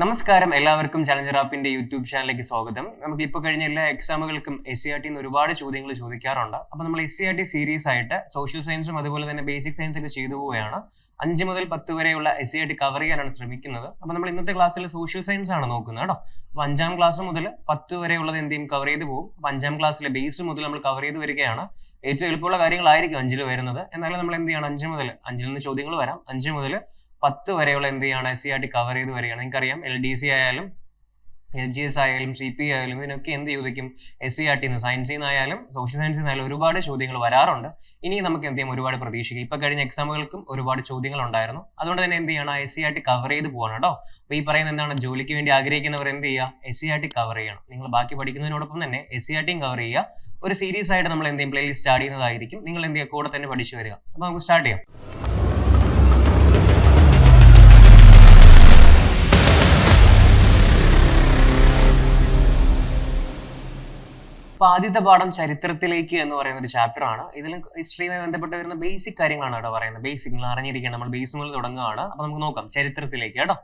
നമസ്കാരം. എല്ലാവർക്കും challenger ആപ്പിന്റെ YouTube ചാനലിലേക്ക് സ്വാഗതം. നമുക്ക് ഇപ്പോൾ കഴിഞ്ഞ എല്ലാ എക്സാമുകൾക്കും എസ് സി ആർ ടി ഒരുപാട് ചോദ്യങ്ങൾ ചോദിക്കാറുണ്ട്. അപ്പൊ നമ്മൾ S C R T series ആയിട്ട് സോഷ്യൽ സയൻസും അതുപോലെ തന്നെ ബേസിക് സയൻസ് ഒക്കെ ചെയ്തു പോവുകയാണ്. അഞ്ച് മുതൽ പത്ത് വരെയുള്ള S C R T cover ചെയ്യാനാണ് ശ്രമിക്കുന്നത്. അപ്പൊ നമ്മൾ ഇന്നത്തെ ക്ലാസ്സിൽ സോഷ്യൽ സയൻസ് ആണ് നോക്കുന്നത് കേട്ടോ. അപ്പൊ അഞ്ചാം ക്ലാസ് മുതൽ പത്ത് വരെയുള്ളത് എന്ത് ചെയ്യും? കവർ ചെയ്ത് പോകും. അപ്പൊ അഞ്ചാം ക്ലാസ്സിലെ ബേസ് മുതൽ നമ്മൾ കവർ ചെയ്ത് വരികയാണ്. ഏറ്റവും എളുപ്പമുള്ള കാര്യങ്ങളായിരിക്കും അഞ്ചിൽ വരുന്നത്. എന്നാലും നമ്മൾ എന്ത് ചെയ്യണം? അഞ്ച് മുതൽ അഞ്ചിൽ നിന്ന് ചോദ്യങ്ങൾ വരാം. അഞ്ച് മുതൽ പത്ത് വരെയുള്ള എന്ത് ചെയ്യാണ് S C R T cover ചെയ്ത് വരികയാണ്. നിങ്ങൾക്കറിയാം എൽ ഡി സി ആയാലും എൽ ജി എസ് ആയാലും സി പി ആയാലും ഇതിനൊക്കെ എന്ത് ചോദിക്കും? എസ് സി ആർ ടി സയൻസിൽ നിന്നായാലും സോഷ്യൽ സയൻസിൽ നിന്നായാലും ഒരുപാട് ചോദ്യങ്ങൾ വരാറുണ്ട്. ഇനി നമുക്ക് എന്ത് ചെയ്യാം? ഒരുപാട് പ്രതീക്ഷിക്കും. ഇപ്പൊ കഴിഞ്ഞ എക്സാമുകൾക്കും ഒരുപാട് ചോദ്യങ്ങൾ ഉണ്ടായിരുന്നു. അതുകൊണ്ട് തന്നെ എന്ത് ചെയ്യണം? S C R T cover ചെയ്ത് പോകണം കേട്ടോ. അപ്പോൾ ഈ പറയുന്ന എന്താണ്? ജോലിക്ക് വേണ്ടി ആഗ്രഹിക്കുന്നവർ എന്ത് ചെയ്യുക? S C R T cover ചെയ്യണം. നിങ്ങൾ ബാക്കി പഠിക്കുന്നതിനോടൊപ്പം തന്നെ എസ് സി ആർ ടിയും കവർ ചെയ്യുക. ഒരു സീരീസ് ആയിട്ട് നമ്മൾ എന്ത് ചെയ്യും? പ്ലേലിസ്റ്റ് സ്റ്റാർട്ട് ചെയ്യുന്നതായിരിക്കും. നിങ്ങൾ എന്ത് ചെയ്യുക? കൂടെ തന്നെ പഠിച്ചു വരിക. അപ്പോൾ നമുക്ക് സ്റ്റാർട്ട് ചെയ്യാം. അപ്പൊ ആദ്യത്തെ പാഠം ചരിത്രത്തിലേക്ക് എന്ന് പറയുന്ന ഒരു ചാപ്റ്റർ ആണ്. ഇതിൽ ഹിസ്റ്ററിയുമായി ബന്ധപ്പെട്ട് വരുന്ന ബേസിക് കാര്യങ്ങളാണ് കേട്ടോ പറയുന്നത്. ബേസിക് നിങ്ങൾ അറിഞ്ഞിരിക്കണം. നമ്മൾ ബേസ് മുതൽ തുടങ്ങുകയാണ്. അപ്പൊ നമുക്ക് നോക്കാം. ചരിത്രത്തിലേക്ക് കേട്ടോ.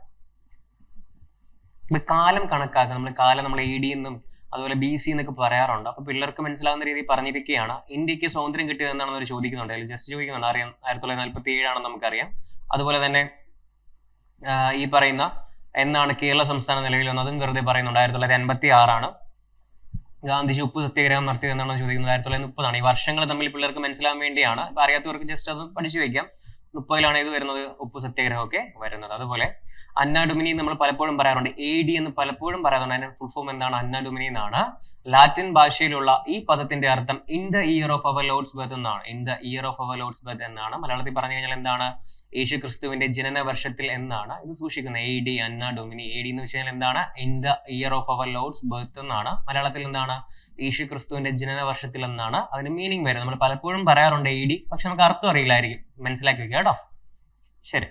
കാലം കണക്കാക്കുക നമ്മൾ കാലം നമ്മൾ എ ഡി എന്നും അതുപോലെ ബി സി എന്നൊക്കെ പറയാറുണ്ട്. അപ്പൊ പിള്ളേർക്ക് മനസ്സിലാവുന്ന രീതിയിൽ പറഞ്ഞിരിക്കുകയാണ്. ഇന്ത്യയ്ക്ക് സ്വാതന്ത്ര്യം കിട്ടിയത് എന്നാണ് അവർ ചോദിക്കുന്നുണ്ട്. അതിൽ ജസ്റ്റ് ചോദിക്കുന്നുണ്ട്. അറിയാം. ആയിരത്തി തൊള്ളായിരത്തി നാൽപ്പത്തി ഏഴാണെന്ന് നമുക്കറിയാം. അതുപോലെ തന്നെ ഈ പറയുന്ന എന്നാണ് കേരള സംസ്ഥാന നിലവിൽ വന്നതും വെറുതെ പറയുന്നുണ്ട്. ആയിരത്തി തൊള്ളായിരത്തി അൻപത്തി ആറാണ് ഗാന്ധിജി ഉപ്പ് സത്യാഗ്രഹം നടത്തിയത് എന്നാണ് ചോദിക്കുന്നത് ആയിരത്തി തൊള്ളായിരത്തി മുപ്പതാണ്. ഈ വർഷങ്ങൾ തമ്മിൽ പിള്ളേർക്ക് മനസ്സിലാവാൻ വേണ്ടിയാണ്. ഇപ്പൊ അറിയാത്തവർക്ക് ജസ്റ്റ് അത് പഠിച്ചു വെക്കാം മുപ്പതിലാണ് ഇത് വരുന്നത് ഉപ്പ് സത്യാഗ്രഹം ഒക്കെ വരുന്നത്. അതുപോലെ അന്ന ഡൊമിനി നമ്മൾ പലപ്പോഴും പറയാറുണ്ട്. എ ഡി എന്ന് പലപ്പോഴും പറയാറുണ്ട്. അതിന്റെ ഫുൾ ഫോം എന്താണ്? അന്ന ഡൊമിനി എന്നാണ്. ലാറ്റിൻ ഭാഷയിലുള്ള ഈ പദത്തിന്റെ അർത്ഥം in the year of our Lord's birth എന്നാണ്. In the year of our Lord's birth എന്നാണ്. മലയാളത്തിൽ പറഞ്ഞു കഴിഞ്ഞാൽ എന്താണ്? യേശു ക്രിസ്തുവിന്റെ ജനന വർഷത്തിൽ എന്നാണ് ഇത് സൂക്ഷിക്കുന്നത്. A D anno Domini. A D എന്ന് വെച്ചാൽ എന്താണ്? In the year of our Lord's birth എന്നാണ്. മലയാളത്തിൽ എന്താണ്? യേശു ക്രിസ്തുവിന്റെ ജനന വർഷത്തിൽ എന്നാണ് അതിന് മീനിങ് വരുന്നത്. നമ്മൾ പലപ്പോഴും പറയാറുണ്ട് എ ഡി പക്ഷെ നമുക്ക് അർത്ഥം അറിയില്ലായിരിക്കും. മനസ്സിലാക്കി വെക്കുക കേട്ടോ? ശരി.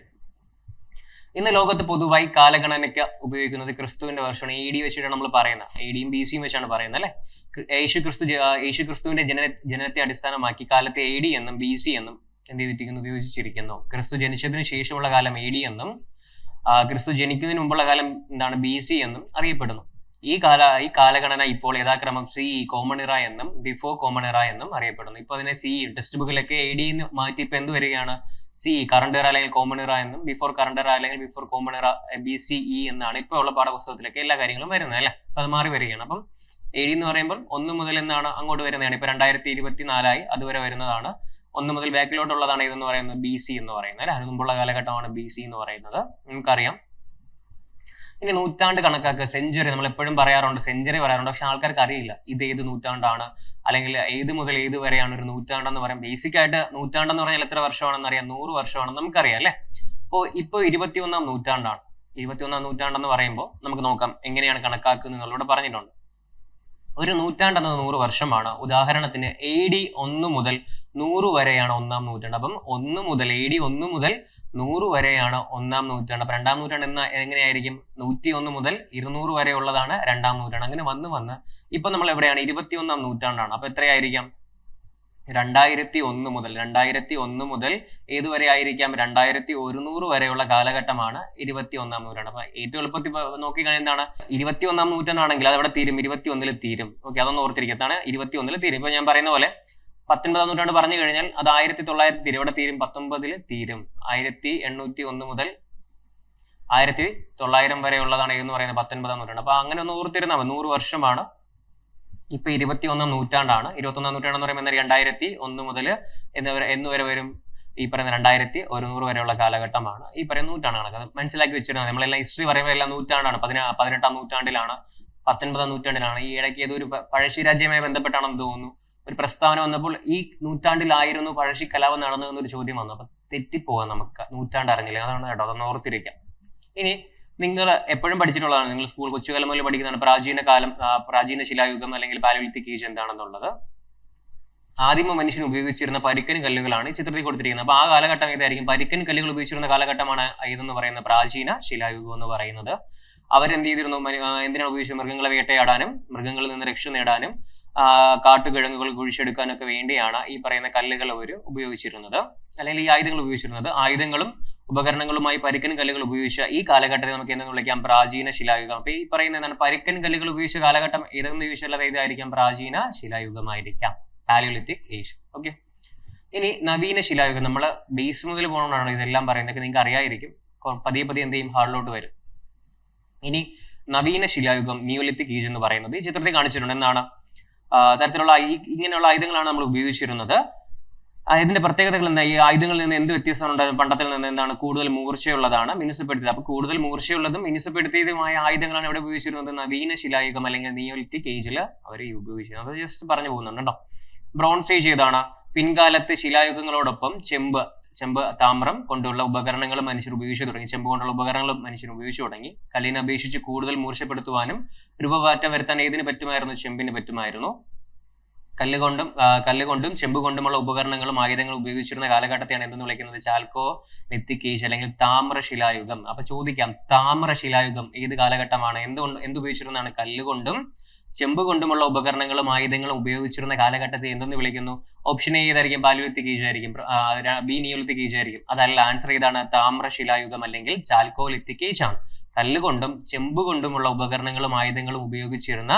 ഇന്ന് ലോകത്ത് പൊതുവായി കാലഗണനയ്ക്ക് ഉപയോഗിക്കുന്നത് ക്രിസ്തുവിന്റെ വർഷമാണ്. എ ഡി വെച്ചിട്ടാണ് നമ്മൾ പറയുന്നത്. എ ഡിയും ബി സിയും വെച്ചാണ് പറയുന്നത് അല്ലെ? യേശു ക്രിസ്തു യേശു ക്രിസ്തുവിന്റെ ജന ജനനത്തെ അടിസ്ഥാനമാക്കി കാലത്തെ എ ഡി എന്നും ബി സി എന്നും എന്ത് ചെയ്തിരിക്കുന്നു ഉപയോഗിച്ചിരിക്കുന്നു. ക്രിസ്തു ജനിച്ചതിന് ശേഷമുള്ള കാലം എ ഡി എന്നും ക്രിസ്തു ജനിക്കുന്നതിന് മുമ്പുള്ള കാലം എന്താണ് ബി സി എന്നും അറിയപ്പെടുന്നു. ഈ കാല ഈ കാലഗണന ഇപ്പോൾ യഥാക്രമം സി കോമൺ ഇറ എന്നും ബിഫോർ കോമൺ ഇറ എന്നും അറിയപ്പെടുന്നു. ഇപ്പൊ അതിനെ സി ടെക്സ്റ്റ് ബുക്കിലൊക്കെ എ ഡി മാറ്റി ഇപ്പൊ എന്ത് വരികയാണ്? സി കറണ്ട് ഇറ അല്ലെങ്കിൽ കോമൺ ഇറ എന്നും ബിഫോർ കറണ്ട് ഇറ അല്ലെങ്കിൽ before common era B C E എന്നാണ് ഇപ്പോൾ ഉള്ള പാഠപുസ്തകത്തിലൊക്കെ എല്ലാ കാര്യങ്ങളും വരുന്നത് അല്ലെ? അത് മാറി വരികയാണ്. അപ്പം എ ഡി എന്ന് പറയുമ്പോൾ ഒന്ന് മുതൽ എന്നാണ് അങ്ങോട്ട് വരുന്നതാണ്. ഇപ്പൊ രണ്ടായിരത്തി ഇരുപത്തി നാലായി അതുവരെ വരുന്നതാണ്. ഒന്ന് മുതൽ ബാക്കിലോട്ടുള്ളതാണ് ഇതെന്ന് പറയുന്നത്? ബി സി എന്ന് പറയുന്നത് അല്ലെ? അതിന് മുമ്പുള്ള കാലഘട്ടമാണ് ബി സി എന്ന് പറയുന്നത്. നമുക്കറിയാം. ഇനി നൂറ്റാണ്ട് കണക്കാക്കുക. സെഞ്ചുറി നമ്മൾ എപ്പോഴും പറയാറുണ്ട്. സെഞ്ചുറി പറയാറുണ്ട്. പക്ഷെ ആൾക്കാർക്ക് അറിയില്ല. ഇത് ഏത് നൂറ്റാണ്ടാണ്? അല്ലെങ്കിൽ ഏത് മുതൽ ഏത് വരെയാണ് ഒരു നൂറ്റാണ്ടെന്ന് പറയാം. ബേസിക് ആയിട്ട് നൂറ്റാണ്ടെന്ന് പറഞ്ഞാൽ എത്ര വർഷമാണെന്ന് അറിയാം. നൂറ് വർഷമാണെന്ന് നമുക്കറിയാം അല്ലേ? അപ്പോൾ ഇപ്പോൾ ഇരുപത്തിയൊന്നാം നൂറ്റാണ്ടാണ്. ഇരുപത്തിയൊന്നാം നൂറ്റാണ്ടെന്ന് പറയുമ്പോൾ നമുക്ക് നോക്കാം എങ്ങനെയാണ് കണക്കാക്കുന്നത് എന്നുള്ളത് പറഞ്ഞിട്ടുണ്ട്. ഒരു നൂറ്റാണ്ട് എന്നത് നൂറ് വർഷമാണ്. ഉദാഹരണത്തിന് എ ഡി ഒന്ന് മുതൽ നൂറ് വരെയാണ് ഒന്നാം നൂറ്റാണ്ട്. അപ്പം ഒന്ന് മുതൽ എ ഡി ഒന്ന് മുതൽ നൂറ് വരെയാണ് ഒന്നാം നൂറ്റാണ്ട്. അപ്പൊ രണ്ടാം നൂറ്റാണ്ട് എന്ന എങ്ങനെയായിരിക്കും? നൂറ്റി ഒന്ന് മുതൽ ഇരുന്നൂറ് വരെ ഉള്ളതാണ് രണ്ടാം നൂറ്റാണ്ട്. അങ്ങനെ വന്ന് വന്ന് ഇപ്പൊ നമ്മൾ എവിടെയാണ്? ഇരുപത്തിയൊന്നാം നൂറ്റാണ്ടാണ്. അപ്പൊ എത്രയായിരിക്കാം? രണ്ടായിരത്തി ഒന്ന് മുതൽ രണ്ടായിരത്തി ഒന്ന് മുതൽ ഏതുവരെ ആയിരിക്കാം? രണ്ടായിരത്തി ഒരുന്നൂറ് വരെയുള്ള കാലഘട്ടമാണ് ഇരുപത്തി ഒന്നാം നൂറ്റാണ്ട്. അപ്പൊ ഏറ്റവും എളുപ്പത്തിൽ നോക്കിക്കഴിഞ്ഞാൽ എന്താണ്? ഇരുപത്തി ഒന്നാം നൂറ്റാണ്ടാണെങ്കിൽ അത് അവിടെ തീരും ഇരുപത്തി ഒന്നിൽ തീരും. ഓക്കെ അതൊന്ന് ഓർത്തിരിക്കത്താണ് ഇരുപത്തി ഒന്നിൽ തീരും. ഇപ്പൊ ഞാൻ പറയുന്ന പോലെ പത്തൊൻപതാം നൂറ്റാണ്ട് പറഞ്ഞു കഴിഞ്ഞാൽ അത് ആയിരത്തി തൊള്ളായിരത്തി തീരും തീരും പത്തൊമ്പതിൽ തീരും. ആയിരത്തി എണ്ണൂറ്റി ഒന്ന് മുതൽ ആയിരത്തി തൊള്ളായിരം വരെ ഉള്ളതാണ് എന്ന് പറയുന്നത് പത്തൊൻപതാം നൂറ്റാണ്ട്. അപ്പൊ അങ്ങനെ ഒന്ന് ഓർത്തിരുന്നാൽ മതി. നൂറ് വർഷമാണ്. ഇപ്പൊ ഇരുപത്തി ഒന്നാം നൂറ്റാണ്ടാണ്. ഇരുപത്തി ഒന്നാം നൂറ്റാണ്ട് എന്ന് പറയുമ്പോൾ രണ്ടായിരത്തി ഒന്ന് മുതൽ എന്ന് വരെ വരും ഈ പറയുന്ന രണ്ടായിരത്തി ഒരുന്നൂറ് വരെയുള്ള കാലഘട്ടമാണ്. ഈ പറയുന്ന നൂറ്റാണ് കണക്ക്. മനസ്സിലാക്കി വെച്ചിരുന്നത് നമ്മളെല്ലാം ഹിസ്റ്ററി പറയുമ്പോൾ എല്ലാം നൂറ്റാണ്ടാണ്. പതിനാ പതിനെട്ടാം നൂറ്റാണ്ടിലാണ് പത്തൊൻപതാം നൂറ്റാണ്ടിലാണ്. ഈ ഇടയ്ക്ക് ഏതൊരു പഴശ്ശി രാജ്യമായി ബന്ധപ്പെട്ടാണെന്ന് തോന്നുന്നു. ഒരു പ്രസ്താവന വന്നപ്പോൾ ഈ നൂറ്റാണ്ടിലായിരുന്നു പഴശ്ശി കലാപം നടന്നു എന്നൊരു ചോദ്യം വന്നു. അപ്പൊ തെറ്റിപ്പോവാം നമുക്ക് നൂറ്റാണ്ട് അറിഞ്ഞില്ല അതാണ് കേട്ടോ അതൊന്ന് ഓർത്തിരിക്കാം. ഇനി നിങ്ങൾ എപ്പോഴും പഠിച്ചിട്ടുള്ളതാണ്. നിങ്ങൾ സ്കൂൾ കൊച്ചുകാലം മുതൽ പഠിക്കുന്നതാണ്. പ്രാചീന കാലം പ്രാചീന ശിലായുഗം അല്ലെങ്കിൽ പാലോലിത്തിക് ഏജ് എന്താണെന്നുള്ളത്. ആദിമ മനുഷ്യൻ ഉപയോഗിച്ചിരുന്ന പരിക്കൻ കല്ലുകളാണ് ഈ ചിത്രത്തിൽ കൊടുത്തിരിക്കുന്നത്. അപ്പൊ ആ കാലഘട്ടം ഏതായിരിക്കും? പരിക്കൻ കല്ലുകൾ ഉപയോഗിച്ചിരുന്ന കാലഘട്ടമാണ് ഇതെന്ന് പറയുന്ന പ്രാചീന ശിലായുഗം എന്ന് പറയുന്നത്. അവരെന്ത് ചെയ്തിരുന്നു? എന്തിനാണ് ഉപയോഗിച്ചത്? മൃഗങ്ങളെ വേട്ടയാടാനും മൃഗങ്ങളിൽ നിന്ന് രക്ഷ നേടാനും കാട്ടുകിഴങ്ങുകൾ കുഴിച്ചെടുക്കാനൊക്കെ വേണ്ടിയാണ് ഈ പറയുന്ന കല്ലുകൾ അവർ ഉപയോഗിച്ചിരുന്നത്. അല്ലെങ്കിൽ ഈ ആയുധങ്ങൾ ഉപയോഗിച്ചിരുന്നത്. ആയുധങ്ങളും ഉപകരണങ്ങളുമായി പരിക്കൻ കല്ലുകൾ ഉപയോഗിച്ച ഈ കാലഘട്ടത്തെ നമുക്ക് എന്തെന്ന് വിളിക്കാം? പ്രാചീന ശിലായുഗം. അപ്പൊ ഈ പറയുന്ന എന്താണ്? പരിക്കൻ കല്ലുകൾ ഉപയോഗിച്ച കാലഘട്ടം ഏതെന്ന് ചോദിച്ചാൽ ഇതായിരിക്കാം പ്രാചീന ശിലായുഗമായിരിക്കാം. പാലിയോലിത്തിക് ഏജ് ഓക്കെ ഇനി നവീന ശിലായുഗം. നമ്മൾ ബേസ് മുതൽ പോകണമെന്നാണ് ഇതെല്ലാം പറയുന്നത്. നിങ്ങൾക്ക് അറിയായിരിക്കും. പതിയെ പതിയെ എന്ത് ചെയ്യും? ഹാളിലോട്ട് വരും. ഇനി നവീന ശിലായുഗം നിയോലിത്തിക് ഏജ് എന്ന് പറയുന്നത് ഈ ചിത്രത്തിൽ കാണിച്ചിട്ടുണ്ട്. എന്താണ്? തരത്തിലുള്ള ഇങ്ങനെയുള്ള ആയുധങ്ങളാണ് നമ്മൾ ഉപയോഗിച്ചിരുന്നത്. ഇതിന്റെ പ്രത്യേകതകൾ എന്താ? ഈ ആയുധങ്ങളിൽ നിന്ന് എന്ത് വ്യത്യാസമുണ്ട്? പണ്ടത്തിൽ നിന്ന് എന്താണ് കൂടുതൽ മൂർച്ചയുള്ളതാണ് മിനുസപ്പെടുത്തിയത്. അപ്പൊ കൂടുതൽ മൂർച്ചയുള്ളതും മിനുസപ്പെടുത്തിയതുമായ ആയുധങ്ങളാണ് ഇവിടെ ഉപയോഗിച്ചിരുന്നത്. നവീന ശിലായുഗം അല്ലെങ്കിൽ നിയോലിത്തിക് ഏജിൽ അവർ ഉപയോഗിച്ചിരുന്നത്. അത് ജസ്റ്റ് പറഞ്ഞു പോകുന്നുണ്ട് കേട്ടോ. ബ്രോൺസ് ഏജ് ഏതാണ്? പിൻകാലത്ത് ശിലായുഗങ്ങളോടൊപ്പം ചെമ്പ്. ചെമ്പ് താമ്രം കൊണ്ടുള്ള ഉപകരണങ്ങൾ മനുഷ്യർ ഉപയോഗിച്ചു തുടങ്ങി. ചെമ്പ് കൊണ്ടുള്ള ഉപകരണങ്ങൾ മനുഷ്യർ ഉപയോഗിച്ചു തുടങ്ങി. കല്ലിനെ അപേക്ഷിച്ച് കൂടുതൽ മൂർച്ചപ്പെടുത്തുവാനും രൂപമാറ്റം വരുത്താൻ ഏതിന് പറ്റുമായിരുന്നു? ചെമ്പിന് പറ്റുമായിരുന്നു. കല്ലുകൊണ്ടും കല്ല് കല്ലുകൊണ്ടും ചെമ്പ് കൊണ്ടുമുള്ള ഉപകരണങ്ങളും ആയുധങ്ങളും ഉപയോഗിച്ചിരുന്ന കാലഘട്ടത്തെയാണ് എന്തെന്ന് വിളിക്കുന്നത്? ചാൽക്കോ നെത്തിക് അല്ലെങ്കിൽ താമ്ര ശിലായുഗം അപ്പൊ ചോദിക്കാം താമ്ര ശിലായുഗം ഏത് കാലഘട്ടമാണ്? എന്തുകൊണ്ട് എന്ത് ഉപയോഗിച്ചിരുന്നതാണ് കല്ലുകൊണ്ടും ചെമ്പ് കൊണ്ടുമുള്ള ഉപകരണങ്ങളും ആയുധങ്ങളും ഉപയോഗിച്ചിരുന്ന കാലഘട്ടത്തെ എന്തെന്ന് വിളിക്കുന്നു? ഓപ്ഷൻ എ ഏതായിരിക്കും ഏജ് ആയിരിക്കും ബി നിയോലിത്തിക് ഏജ് ആയിരിക്കും അതല്ല ആൻസർ ഏതാണ് താമ്രശിലായുഗം അല്ലെങ്കിൽ ചാൽക്കോലിത്തിക് ഏജ് ആണ് കല്ലുകൊണ്ടും ചെമ്പ് കൊണ്ടുമുള്ള ഉപകരണങ്ങളും ആയുധങ്ങളും ഉപയോഗിച്ചിരുന്ന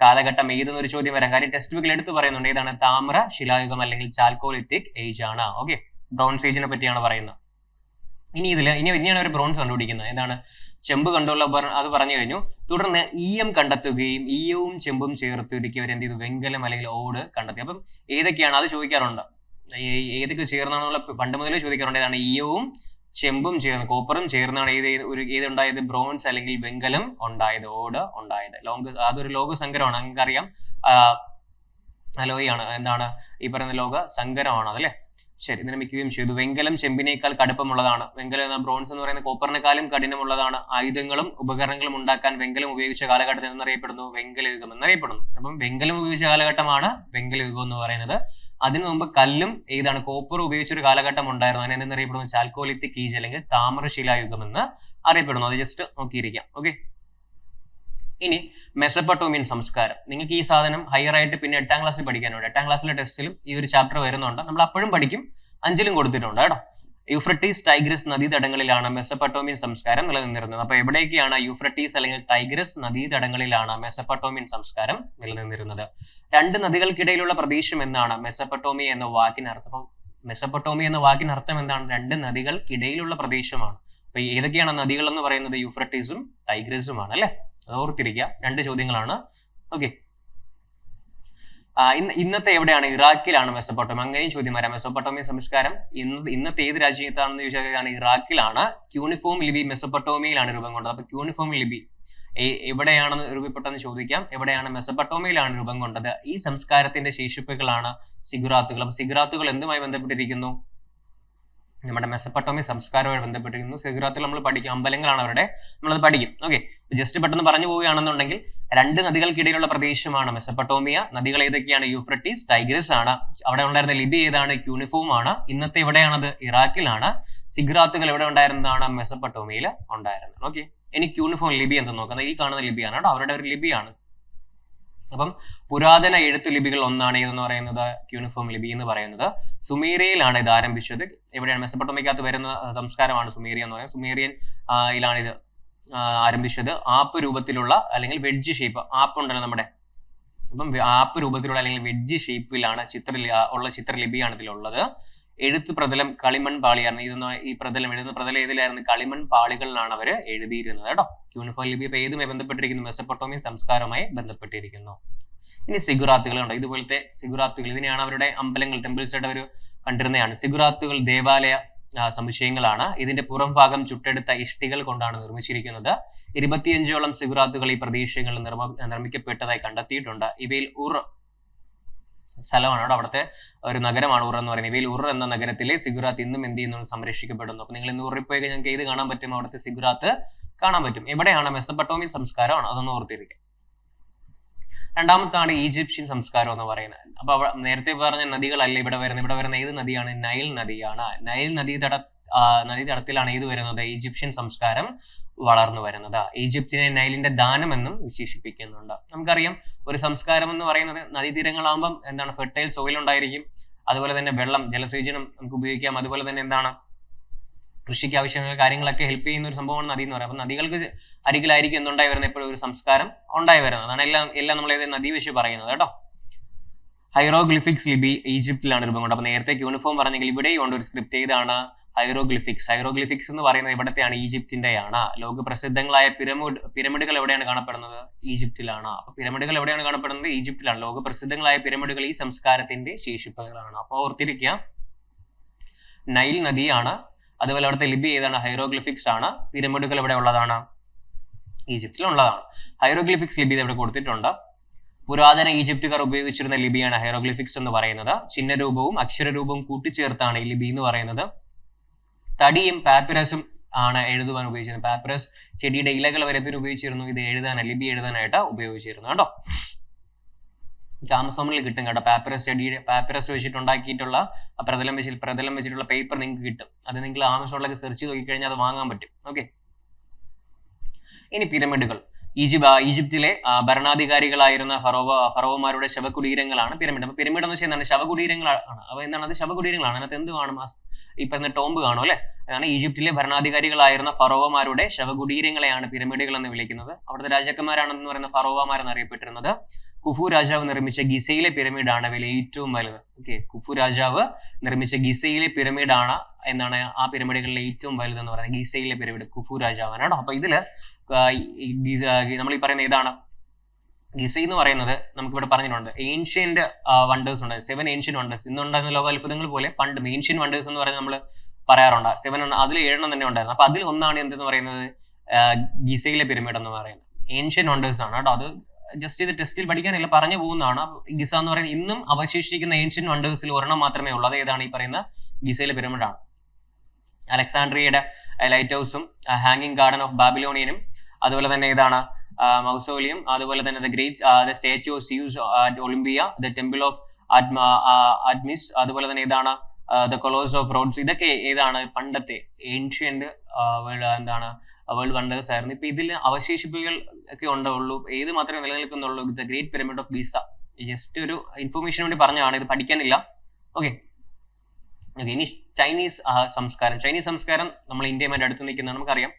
കാലഘട്ടം ഏതെന്നൊരു ചോദ്യം വരാം. കാര്യം ടെക്സ്റ്റ് ബുക്കിൽ എടുത്തു പറയുന്നുണ്ട് ഏതാണ്? താമ്ര ശിലായുഗം അല്ലെങ്കിൽ ചാൽക്കോലിത്തിക് ഏജ് ആണ് ഓക്കെ ബ്രോൺസ് ഏജിനെ പറ്റിയാണ് പറയുന്നത്. ഇനി ഇതിൽ ഇനി ഇനിയാണ് ഒരു ബ്രോൺസ് കണ്ടുപിടിക്കുന്നത്. എന്താണ് ചെമ്പ് കണ്ടുള്ള അത് പറഞ്ഞു കഴിഞ്ഞു. തുടർന്ന് ഈയം കണ്ടെത്തുകയും ഈയവും ചെമ്പും ചേർത്തൊരുക്കി അവർ എന്ത് ചെയ്തു? വെങ്കലം അല്ലെങ്കിൽ ഓട് കണ്ടെത്തി. അപ്പം ഏതൊക്കെയാണ്? അത് ചോദിക്കാറുണ്ട്. ഏതൊക്കെ ചേർന്നാണെന്നുള്ള പണ്ട് മുതലേ ചോദിക്കാറുണ്ട്. ഏതാണ്? ഈയവും ചെമ്പും ചേർന്ന് കോപ്പറും ചേർന്നാണ് ഏത് ഒരു ഏതുണ്ടായത് ബ്രോൺസ് അല്ലെങ്കിൽ വെങ്കലം ഉണ്ടായത് ഓട് ഉണ്ടായത്. ലോക അതൊരു ലോക സങ്കരമാണ്. നിങ്ങൾക്കറിയാം അലോയാണ് എന്താണ്? ഈ പറയുന്ന ലോക സങ്കരമാണ് അതല്ലേ? ശരി നിർമ്മിക്കുകയും ചെയ്തു. വെങ്കലം ചെമ്പിനേക്കാൾ കടുപ്പമുള്ളതാണ്. വെങ്കലം ബ്രോൺസ് എന്ന് പറയുന്ന കോപ്പറിനേക്കാളും കഠിനമുള്ളതാണ്. ആയുധങ്ങളും ഉപകരണങ്ങളും ഉണ്ടാക്കാൻ വെങ്കലം ഉപയോഗിച്ച കാലഘട്ടത്തിൽ എന്നറിയപ്പെടുന്നു വെങ്കലയുഗം എന്നറിയപ്പെടുന്നു. അപ്പം വെങ്കലം ഉപയോഗിച്ച കാലഘട്ടമാണ് വെങ്കലയുഗം എന്ന് പറയുന്നത്. അതിനു മുമ്പ് കല്ലും ഏതാണ് കോപ്പർ ഉപയോഗിച്ച ഒരു കാലഘട്ടം ഉണ്ടായിരുന്നു. അതിനെ ചാൽക്കോലിത്തിക് ഈജ് അല്ലെങ്കിൽ താമരശിലായുഗം എന്ന് അറിയപ്പെടുന്നു. അത് ജസ്റ്റ് നോക്കിയിരിക്കാം. ഓക്കെ ഇനി മെസപ്പട്ടോമിയൻ സംസ്കാരം. നിങ്ങൾക്ക് ഈ സാധനം ഹയർ ആയിട്ട് പിന്നെ എട്ടാം ക്ലാസ്സിൽ പഠിക്കാനുണ്ട്. എട്ടാം ക്ലാസ്സിലെ ടെസ്റ്റിലും ഈ ഒരു ചാപ്റ്റർ വരുന്നുണ്ട്. നമ്മൾ അപ്പോഴും പഠിക്കും. അഞ്ചിലും കൊടുത്തിട്ടുണ്ട് കേട്ടോ. യൂഫ്രട്ടീസ് ടൈഗ്രസ് നദീതടങ്ങളിലാണ് മെസപ്പട്ടോമിയൻ സംസ്കാരം നിലനിന്നിരുന്നത്. അപ്പൊ എവിടേക്കാണ് യൂഫ്രട്ടീസ് അല്ലെങ്കിൽ ടൈഗ്രസ് നദീതടങ്ങളിലാണ് മെസപ്പട്ടോമിയൻ സംസ്കാരം നിലനിന്നിരുന്നത്? രണ്ട് നദികൾക്കിടയിലുള്ള പ്രദേശം എന്നാണ് മെസപ്പട്ടോമിയ എന്ന വാക്കിനർത്ഥം അപ്പം എന്ന വാക്കിനർത്ഥം എന്താണ്? രണ്ട് നദികൾക്കിടയിലുള്ള പ്രദേശമാണ്. അപ്പൊ ഏതൊക്കെയാണ് നദികൾ എന്ന് പറയുന്നത്? യൂഫ്രട്ടീസും ടൈഗ്രസുമാണ് അല്ലെ? ഓർത്തിരിക്കുക രണ്ട് ചോദ്യങ്ങളാണ്. ഓക്കെ ഇന്ന് ഇന്നത്തെ എവിടെയാണ്? ഇറാഖിലാണ് മെസ്സപ്പൊട്ടോമിയ. അങ്ങനെയും ചോദ്യം വരാം മെസ്സപ്പൊട്ടോമിയ സംസ്കാരം ഇന്ന് ഇന്നത്തെ ഏത് രാജ്യത്താണെന്ന് ചോദിച്ചാൽ ഇറാഖിലാണ്. ക്യൂണിഫോം ലിപി മെസ്സപ്പൊട്ടോമിയയിലാണ് രൂപം കൊണ്ടത്. അപ്പൊ ക്യൂണിഫോം ലിപി എവിടെയാണ് രൂപപ്പെട്ടെന്ന് ചോദിക്കാം. എവിടെയാണ് മെസ്സപ്പൊട്ടോമിയയിലാണ് രൂപം കൊണ്ടത്? ഈ സംസ്കാരത്തിന്റെ ശേഷിപ്പുകളാണ് സിഗുറാത്തുകൾ. അപ്പൊ സിഗുറാത്തുകൾ എന്തുമായി ബന്ധപ്പെട്ടിരിക്കുന്നു? നമ്മുടെ മെസ്സപ്പട്ടോമി സംസ്കാരവുമായി ബന്ധപ്പെട്ടിരിക്കുന്നു. സിഗ്രാത്തിൽ നമ്മൾ പഠിക്കും. അമ്പലങ്ങളാണ് അവരുടെ. നമ്മളത് പഠിക്കും. ഓക്കെ ജസ്റ്റ് പെട്ടെന്ന് പറഞ്ഞു പോവുകയാണെന്നുണ്ടെങ്കിൽ രണ്ട് നദികൾക്കിടയിലുള്ള പ്രദേശമാണ് മെസ്സപ്പട്ടോമിയ. നദികൾ ഏതൊക്കെയാണ്? യൂഫ്രട്ടീസ് ടൈഗ്രസ് ആണ്. അവിടെ ഉണ്ടായിരുന്ന ലിബി ഏതാണ്? ക്യൂണിഫോം ആണ്. ഇന്നത്തെ എവിടെയാണത്? ഇറാഖിലാണ്. സിഗ്രാത്തുകൾ എവിടെ ഉണ്ടായിരുന്നതാണ്? മെസ്സപ്പട്ടോമിയയിൽ ഉണ്ടായിരുന്നത്. ഓക്കെ ഇനി ക്യൂണിഫോം ലിബി എന്ന് നോക്കുന്നത്? ഈ കാണുന്ന ലിബിയാണ് കേട്ടോ. അവരുടെ ഒരു ലിപിയാണ് അപ്പം പുരാതന എഴുത്തു ലിപികൾ ഒന്നാണ് ഇതെന്ന് പറയുന്നത്? ക്യൂണിഫോം ലിപി എന്ന് പറയുന്നത്. സുമേറിയയിലാണ് ഇത് ആരംഭിച്ചത്. എവിടെയാണ്? മെസ്സപ്പൊട്ടോമിക്കകത്ത് വരുന്ന സംസ്കാരമാണ് സുമേറിയ എന്ന് പറയുന്നത്. സുമേറിയൻ ഇലാണ് ഇത് ആരംഭിച്ചത്. ആപ്പ് രൂപത്തിലുള്ള അല്ലെങ്കിൽ വെഡ്ജ് ഷേപ്പ് ആപ്പ് ഉണ്ടല്ലോ നമ്മുടെ. അപ്പം ആപ്പ് രൂപത്തിലുള്ള അല്ലെങ്കിൽ വെഡ്ജ് ഷേപ്പിലാണ് ചിത്ര ഉള്ള ചിത്രലിപിയാണ് ഇതിലുള്ളത്. എഴുത്ത് പ്രതലം കളിമൺ പാളിയായിരുന്നു. ഇതൊന്ന് ഈ പ്രതലം എഴുതുന്ന പ്രതലം ഏതിലായിരുന്നു? കളിമൺ പാളികളിലാണ് അവർ എഴുതിയിരുന്നത് കേട്ടോ. യൂണിഫോം ലിപി ഇപ്പൊ ഏതുമായി ബന്ധപ്പെട്ടിരിക്കുന്നു? മെസ്സപ്പൊട്ടോമിയൻ സംസ്കാരവുമായി ബന്ധപ്പെട്ടിരിക്കുന്നു. ഇനി സിഗുറാത്തുകൾ ഉണ്ടോ ഇതുപോലത്തെ സിഗുറാത്തുകൾ ഇതിനെയാണ് അവരുടെ അമ്പലങ്ങൾ ടെമ്പിൾസ് ആയിട്ട് അവർ കണ്ടിരുന്നതാണ്. സിഗുറാത്തുകൾ ദേവാലയ സമുച്ചയങ്ങളാണ്. ഇതിന്റെ പുറം ഭാഗം ചുട്ടെടുത്ത ഇഷ്ടികൾ കൊണ്ടാണ് നിർമ്മിച്ചിരിക്കുന്നത്. ഇരുപത്തിയഞ്ചോളം സിഗുറാത്തുകൾ ഈ പ്രദേശങ്ങളിൽ നിർമ്മ നിർമ്മിക്കപ്പെട്ടതായി കണ്ടെത്തിയിട്ടുണ്ട്. ഇവയിൽ ഉർ സ്ഥലമാണ്. അവിടെ അവിടുത്തെ ഒരു നഗരമാണ് ഉർ എന്ന് പറയുന്നത്. ഇവയിൽ ഉർ എന്ന നഗരത്തിലെ സിഗുറാത്ത് ഇന്നും എന്ത് ചെയ്യുന്നു സംരക്ഷിക്കപ്പെടുന്നു. അപ്പൊ നിങ്ങൾ ഇന്ന് ഉറിൽ പോയി കഴിഞ്ഞാൽ നിങ്ങൾക്ക് ഏത് കാണാൻ പറ്റും? അവിടുത്തെ സിഗുറാത്ത് കാണാൻ പറ്റും. എവിടെയാണ് മെസ്സപ്പട്ടോമിയൻ സംസ്കാരമാണ്? അതൊന്ന് ഓർത്തിരിക്കുക രണ്ടാമത്താണ് ഈജിപ്ഷ്യൻ സംസ്കാരം എന്ന് പറയുന്നത്. അപ്പൊ നേരത്തെ പറഞ്ഞ നദികളല്ല ഇവിടെ വരുന്നത്? ഇവിടെ വരുന്ന ഏത് നദിയാണ്? നൈൽ നദിയാണ്. നൈൽ നദീതട നദീതടത്തിലാണ് ഏത് വരുന്നത്. ഈജിപ്ഷ്യൻ സംസ്കാരം വളർന്നു വരുന്നത്. ഈജിപ്തിനെ നൈലിന്റെ ദാനം എന്നും വിശേഷിപ്പിക്കുന്നുണ്ട്. നമുക്കറിയാം ഒരു സംസ്കാരം എന്ന് പറയുന്നത് നദീതീരങ്ങളാകുമ്പം എന്താണ് ഫെർട്ടൈൽ സോയിൽ ഉണ്ടായിരിക്കും. അതുപോലെ തന്നെ വെള്ളം ജലസേചനം നമുക്ക് ഉപയോഗിക്കാം. അതുപോലെ തന്നെ എന്താണ് കൃഷിക്ക് ആവശ്യമായ കാര്യങ്ങളൊക്കെ ഹെൽപ്പ് ചെയ്യുന്ന ഒരു സംഭവമാണ് നദി എന്ന് പറയുന്നത്. അപ്പൊ നദികൾക്ക് അരികിലായിരിക്കും എന്തുണ്ടായി വരുന്നത്? എപ്പോഴും ഒരു സംസ്കാരം ഉണ്ടായി വരുന്നത്. അതാണ് എല്ലാം എല്ലാം നമ്മൾ നദി വിഷയം പറയുന്നത് കേട്ടോ. ഹൈറോഗ്ലിഫിക്സ് ലിപി ഈജിപ്തിലാണ് രൂപം കൊണ്ട് അപ്പൊ നേരത്തെ യൂണിഫോം പറഞ്ഞെങ്കിൽ ഇവിടെയും ഉണ്ട് ഒരു സ്ക്രിപ്റ്റ് ഏതാണ്? ഹൈറോഗ്ലിഫിക്സ്. ഹൈറോഗ്ലിഫിക്സ് എന്ന് പറയുന്നത് ഇവിടത്തെയാണ് ഈജിപ്തിന്റെയാണ്. ലോക പ്രസിദ്ധങ്ങളായ പിരമിഡ് പിരമിഡുകൾ എവിടെയാണ് കാണപ്പെടുന്നത്? ഈജിപ്തിലാണ്. അപ്പൊ പിരമിഡുകൾ എവിടെയാണ് കാണപ്പെടുന്നത്? ഈജിപ്തിലാണ്. ലോക പ്രസിദ്ധങ്ങളായ പിരമിഡുകൾ ഈ സംസ്കാരത്തിന്റെ ശേഷിപ്പുകളാണ്. അപ്പോൾ ഓർത്തിരിക്കുക നൈൽ നദിയാണ്. അതുപോലെ അവിടുത്തെ ലിപി ഏതാണ്? ഹൈറോഗ്ലിഫിക്സ് ആണ്. പിരമിഡുകൾ എവിടെ ഉള്ളതാണ്? ഈജിപ്തിൽ ഉള്ളതാണ് ഹൈറോഗ്ലിഫിക്സ് ലിപി ഇവിടെ കൊടുത്തിട്ടുണ്ട്. പുരാതന ഈജിപ്തുകാർ ഉപയോഗിച്ചിരുന്ന ലിപിയാണ് ഹൈറോഗ്ലിഫിക്സ് എന്ന് പറയുന്നത്. ചിഹ്നരൂപവും അക്ഷരരൂപവും കൂട്ടിച്ചേർത്താണ് ഈ ലിപി എന്ന് പറയുന്നത്. തടിയും പാപ്പിറസും ആണ് എഴുതുവാൻ ഉപയോഗിച്ചിരുന്നത്. പാപ്പിറസ് ചെടിയുടെ ഇലകൾ വരെ പേര് ഉപയോഗിച്ചിരുന്നു? ഇത് എഴുതാൻ ലിപി എഴുതാനായിട്ട് ഉപയോഗിച്ചിരുന്നു കേട്ടോ. ആമസോണിൽ കിട്ടും കേട്ടോ. പാപ്പിറസ് ചെടിയുടെ പാപ്പിറസ് വെച്ചിട്ട് ഉണ്ടാക്കിയിട്ടുള്ള പ്രതലം വെച്ച് പ്രതലം വെച്ചിട്ടുള്ള പേപ്പർ നിങ്ങൾക്ക് കിട്ടും. അത് നിങ്ങൾ ആമസോണിലൊക്കെ സെർച്ച് ചെയ്ത് നോക്കിക്കഴിഞ്ഞാൽ അത് വാങ്ങാൻ പറ്റും. ഓക്കെ ഇനി പിരമിഡുകൾ ഈജിപ്ത് ഈജിപ്തിലെ ഭരണാധികാരികളായിരുന്ന ഫറോവ ഫറോവമാരുടെ ശവകുടീരങ്ങളാണ് പിരമിഡ്. അപ്പൊ പിരമിഡ് എന്ന് വെച്ചാൽ എന്താണ്? ശവകുടീരങ്ങളാണ് അപ്പൊ എന്താണ്? അത് ശവകുടീരങ്ങളാണ്. അതിനകത്ത് എന്ത് കാണും? ഈ പറഞ്ഞ ടോംബ് കാണും അല്ലെ? അതാണ് ഈജിപ്തിലെ ഭരണാധികാരികളായിരുന്ന ഫറോവമാരുടെ ശവകുടീരങ്ങളെയാണ് പിരമിഡുകൾ എന്ന് വിളിക്കുന്നത്. അവിടുത്തെ രാജാക്കന്മാരാണെന്ന് പറയുന്ന ഫറോവമാരെന്ന് അറിയപ്പെട്ടിരുന്നത്. കുഫു രാജാവ് നിർമ്മിച്ച ഗിസയിലെ പിരമിഡാണ് അവയിൽ ഏറ്റവും വലുത്. ഓക്കെ കുഫു രാജാവ് നിർമ്മിച്ച ഗിസയിലെ പിരമിഡാണ് എന്നാണ് ആ പിരമിഡുകളിലെ ഏറ്റവും വലുത് എന്ന് പറയുന്നത് ഗിസയിലെ പിരമിഡ് കുഫു രാജാവാണ് കേട്ടോ. അപ്പൊ ഇതിൽ നമ്മൾ ഈ പറയുന്ന ഏതാണ് ഗിസ എന്ന് പറയുന്നത് നമുക്ക് ഇവിടെ പറഞ്ഞിട്ടുണ്ട് ഏൻഷ്യന്റ് വണ്ടേഴ്സ് ഉണ്ട്. സെവൻ ഏൻഷ്യൻ വണ്ടേഴ്സ് ഇന്നുണ്ടായിരുന്ന ലോക അത്ഭുതങ്ങൾ പോലെ പണ്ട് ഏൻഷ്യൻ വണ്ടേഴ്സ് എന്ന് പറയുന്നത് നമ്മൾ പറയാറുണ്ട്. സെവൻ അതിൽ ഏഴെണ്ണം തന്നെ ഉണ്ടായിരുന്നു. അപ്പൊ അതിൽ ഒന്നാണ് എന്തെന്ന് പറയുന്നത്? ഗിസയിലെ പിരമിഡ് എന്ന് പറയുന്നത്. ഏൻഷ്യൻ വണ്ടേഴ്സ് ആണ് കേട്ടോ. അത് ജസ്റ്റ് ഇത് ടെസ്റ്റിൽ പഠിക്കാനല്ല പറഞ്ഞു പോകുന്നതാണ്. ഗിസ എന്ന് പറയുന്നത് ഇന്നും അവശേഷിക്കുന്ന ഏൻഷ്യൻ വണ്ടേഴ്സിൽ ഒരെണ്ണം മാത്രമേ ഉള്ളൂ. അത് ഏതാണ് ഈ പറയുന്ന ഗിസയിലെ പിരമിഡാണ്. അലക്സാണ്ട്രിയയുടെ ലൈറ്റ് ഹൗസും ഹാങ്ങിങ് ഗാർഡൻ ഓഫ് ബാബിലോണിയനും അതുപോലെ തന്നെ ഇതാണ് മൗസോലിയം അതുപോലെ തന്നെ the great the statue of Zeus at Olympia the temple of Artemis അതുപോലെ തന്നെ ഇതാണ് ദ കൊളോസ് ഓഫ് റോഡ്സ് ഇതൊക്കെ ഏതാണ് പണ്ടത്തെ ഏൻഷ്യന്റ് എന്താണ് വേൾഡ് വണ്ടേഴ്സ് ആയിരുന്നു. ഇപ്പൊ ഇതിൽ അവശേഷിപ്പുകൾ ഒക്കെ ഉണ്ടുള്ളൂ. ഏത് മാത്രമേ നിലനിൽക്കുന്നുള്ളൂ? The great pyramid of Giza just ഒരു ഇൻഫർമേഷൻ വേണ്ടി പറഞ്ഞതാണ്. ഇത് പഠിക്കാനില്ല. ഓക്കെ ഇനി ചൈനീസ് സംസ്കാരം. ചൈനീസ് സംസ്കാരം നമ്മൾ ഇന്ത്യയുമായിട്ട് അടുത്ത് നിൽക്കുന്നത് നമുക്കറിയാം.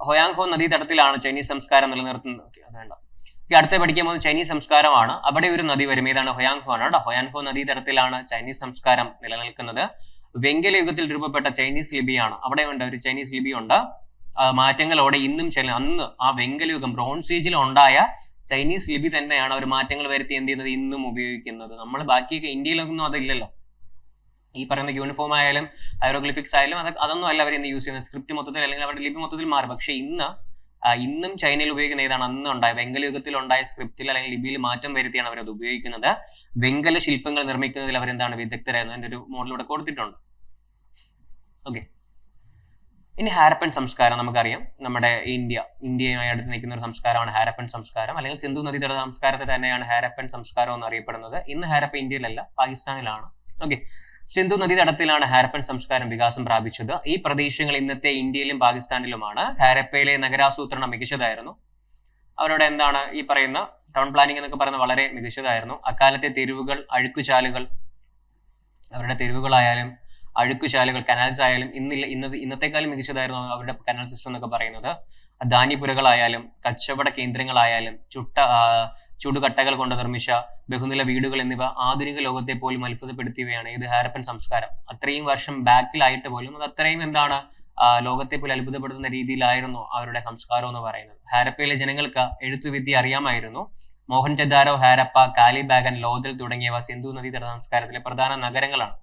ഹൊയാങ് ഹോ നദീതടത്തിലാണ് ചൈനീസ് സംസ്കാരം നിലനിർത്തുന്നത്. വേണ്ട. അടുത്ത പഠിക്കാൻ പോകുന്നത് ചൈനീസ് സംസ്കാരമാണ്. അവിടെ ഒരു നദി വരും. ഏതാണ്? ഹൊയാങ് ഹോ ആണ് കേട്ടോ. ഹൊയാങ് ഹോ നദീതടത്തിലാണ് ചൈനീസ് സംസ്കാരം നിലനിൽക്കുന്നത്. വെങ്കല യുഗത്തിൽ രൂപപ്പെട്ട ചൈനീസ് ലിപിയാണ്. അവിടെ ഉണ്ട് ഒരു ചൈനീസ് ലിപി ഉണ്ട് മാറ്റങ്ങളോടെ ഇന്നും ചില അന്ന് ആ വെങ്കല യുഗം ബ്രോൺസ് ഏജിൽ ഉണ്ടായ ചൈനീസ് ലിപി തന്നെയാണ് അവർ മാറ്റങ്ങൾ വരുത്തി എന്ത് ചെയ്യുന്നത്? ഇന്നും ഉപയോഗിക്കുന്നത്. നമ്മൾ ബാക്കിയൊക്കെ ഇന്ത്യയിലൊന്നും അതില്ലല്ലോ. ഈ പറയുന്ന യൂണിഫോം ആയാലും ഹൈറോഗ്ലിഫിക്സ് ആയാലും അത് അതൊന്നും അല്ല അവർ ഇന്ന് യൂസ് ചെയ്യുന്നത്? സ്ക്രിപ്റ്റ് മൊത്തത്തിൽ അല്ലെങ്കിൽ അവരുടെ ലിപി മൊത്തത്തിൽ മാറും. പക്ഷേ ഇന്ന് ഇന്നും ചൈനയിൽ ഉപയോഗിക്കുന്ന ഏതാണ് അന്ന് ഉണ്ടായ വെങ്കല യുഗത്തിൽ ഉണ്ടായ സ്ക്രിപ്റ്റിൽ അല്ലെങ്കിൽ ലിപിയിൽ മാറ്റം വരുത്തിയാണ് അവർ അത് ഉപയോഗിക്കുന്നത്. വെങ്കല ശില്പങ്ങൾ നിർമ്മിക്കുന്നതിൽ അവരെന്താണ് വിദഗ്ധരായിരുന്നു എന്റെ ഒരു മോഡലിവിടെ കൊടുത്തിട്ടുണ്ട്. ഓക്കെ ഇനി ഹാരപ്പൻ സംസ്കാരം നമുക്കറിയാം. നമ്മുടെ ഇന്ത്യ ഇന്ത്യയുമായി അടുത്ത് നിൽക്കുന്ന ഒരു സംസ്കാരമാണ് ഹാരപ്പൻ സംസ്കാരം. അല്ലെങ്കിൽ സിന്ധു നദീതട സംസ്കാരത്തെ തന്നെയാണ് ഹാരപ്പൻ സംസ്കാരം എന്ന് അറിയപ്പെടുന്നത് ഇന്ന് ഹാരപ്പ ഇന്ത്യയിലല്ല പാകിസ്ഥാനിലാണ്. ഓക്കെ സിന്ധു നദീതടത്തിലാണ് ഹാരപ്പൻ സംസ്കാരം വികാസം പ്രാപിച്ചത്. ഈ പ്രദേശങ്ങൾ ഇന്നത്തെ ഇന്ത്യയിലും പാകിസ്ഥാനിലുമാണ്. ഹാരപ്പയിലെ നഗരാസൂത്രണം മികച്ചതായിരുന്നു. അവരുടെ എന്താണ് ഈ പറയുന്ന ടൗൺ പ്ലാനിംഗ് എന്നൊക്കെ പറയുന്നത് വളരെ മികച്ചതായിരുന്നു. അക്കാലത്തെ തെരുവുകൾ അഴുക്കുചാലുകൾ അവരുടെ തെരുവുകളായാലും അഴുക്കുചാലുകൾ കനാൽസ് ആയാലും ഇന്നില്ല ഇന്നത് ഇന്നത്തെക്കാളും മികച്ചതായിരുന്നു അവരുടെ കനാൽ സിസ്റ്റം എന്നൊക്കെ പറയുന്നത്. ധാന്യപുരകളായാലും കച്ചവട കേന്ദ്രങ്ങളായാലും ചുട്ട ചുടുകട്ടകൾ കൊണ്ട് നിർമ്മിച്ച ബഹുനില വീടുകൾ എന്നിവ ആധുനിക ലോകത്തെ പോലും അത്ഭുതപ്പെടുത്തിയവയാണ്. ഇത് ഹാരപ്പൻ സംസ്കാരം. അത്രയും വർഷം ബാക്കിലായിട്ട് പോലും അത് അത്രയും എന്താണ് ലോകത്തെ പോലും അത്ഭുതപ്പെടുത്തുന്ന രീതിയിലായിരുന്നു അവരുടെ സംസ്കാരം എന്ന് പറയുന്നത്. ഹാരപ്പയിലെ ജനങ്ങൾക്ക് എഴുത്തുവിദ്യ അറിയാമായിരുന്നു. മോഹൻജദാരോ ഹാരപ്പ കാലിബാഗൻ ലോതൽ തുടങ്ങിയവ സിന്ധു നദീതട സംസ്കാരത്തിലെ പ്രധാന നഗരങ്ങളാണ്.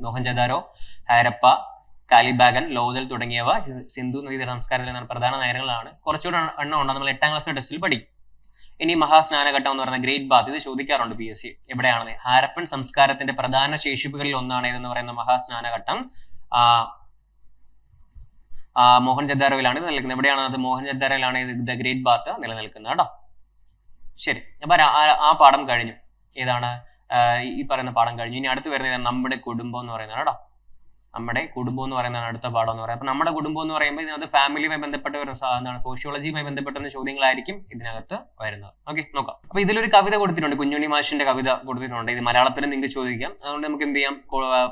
മോഹൻജദാരോ ഹാരപ്പ കാലിബാഗൻ ലോതൽ തുടങ്ങിയവ സിന്ധു നദീതട സംസ്കാരത്തിലെ പ്രധാന നഗരങ്ങളാണ്. കുറച്ചുകൂടെ എണ്ണം ഉണ്ട്? നമ്മൾ എട്ടാം ക്ലാസ് ടെസ്റ്റിൽ പഠിക്കും. ഇനി മഹാസ്നാനഘട്ടം എന്ന് പറയുന്ന ഗ്രേറ്റ് ബാത്ത് ഇത് ചോദിക്കാറുണ്ട് പി എസ് സി എവിടെയാണെന്ന്? ഹാരപ്പൻ സംസ്കാരത്തിന്റെ പ്രധാന ശേഷിപ്പുകളിൽ ഒന്നാണ് ഇതെന്ന് പറയുന്ന മഹാസ്നാനഘട്ടം. മോഹൻജദാരോയിലാണ് ഇത് നിലനിൽക്കുന്നത്. എവിടെയാണ് അത് മോഹൻജദാരോയിലാണ് ഇത് ദ ഗ്രേറ്റ് ബാത്ത് നിലനിൽക്കുന്നത് കേട്ടോ. ശരി അപ്പൊ ആ പാഠം കഴിഞ്ഞു. ഏതാണ്? ഈ പറയുന്ന പാഠം കഴിഞ്ഞു. ഇനി അടുത്ത് വരുന്നത് നമ്മുടെ കുടുംബം എന്ന് പറയുന്നത് കേട്ടോ. നമ്മുടെ കുടുംബം എന്ന് പറയുന്നതാണ് അടുത്ത പാഠം എന്ന് പറയുന്നത്. അപ്പൊ നമ്മുടെ കുടുംബം എന്ന് പറയുമ്പോൾ ഇതിനകത്ത് ഫാമിലിയുമായി ബന്ധപ്പെട്ട ഒരു എന്താണ് സോഷ്യോളജിയുമായി ബന്ധപ്പെട്ട ചോദ്യങ്ങളായിരിക്കും ഇതിനകത്ത് വരുന്നത്. ഓക്കെ നോക്കാം. അപ്പൊ ഇതിലൊരു കവിത കൊടുത്തിട്ടുണ്ട്. കുഞ്ഞുണ്ണി മാഷിന്റെ കവിത കൊടുത്തിട്ടുണ്ട്. ഇത് മലയാളത്തിൽ നിങ്ങൾക്ക് ചോദിക്കാം. അതുകൊണ്ട് നമുക്ക് എന്ത് ചെയ്യാം?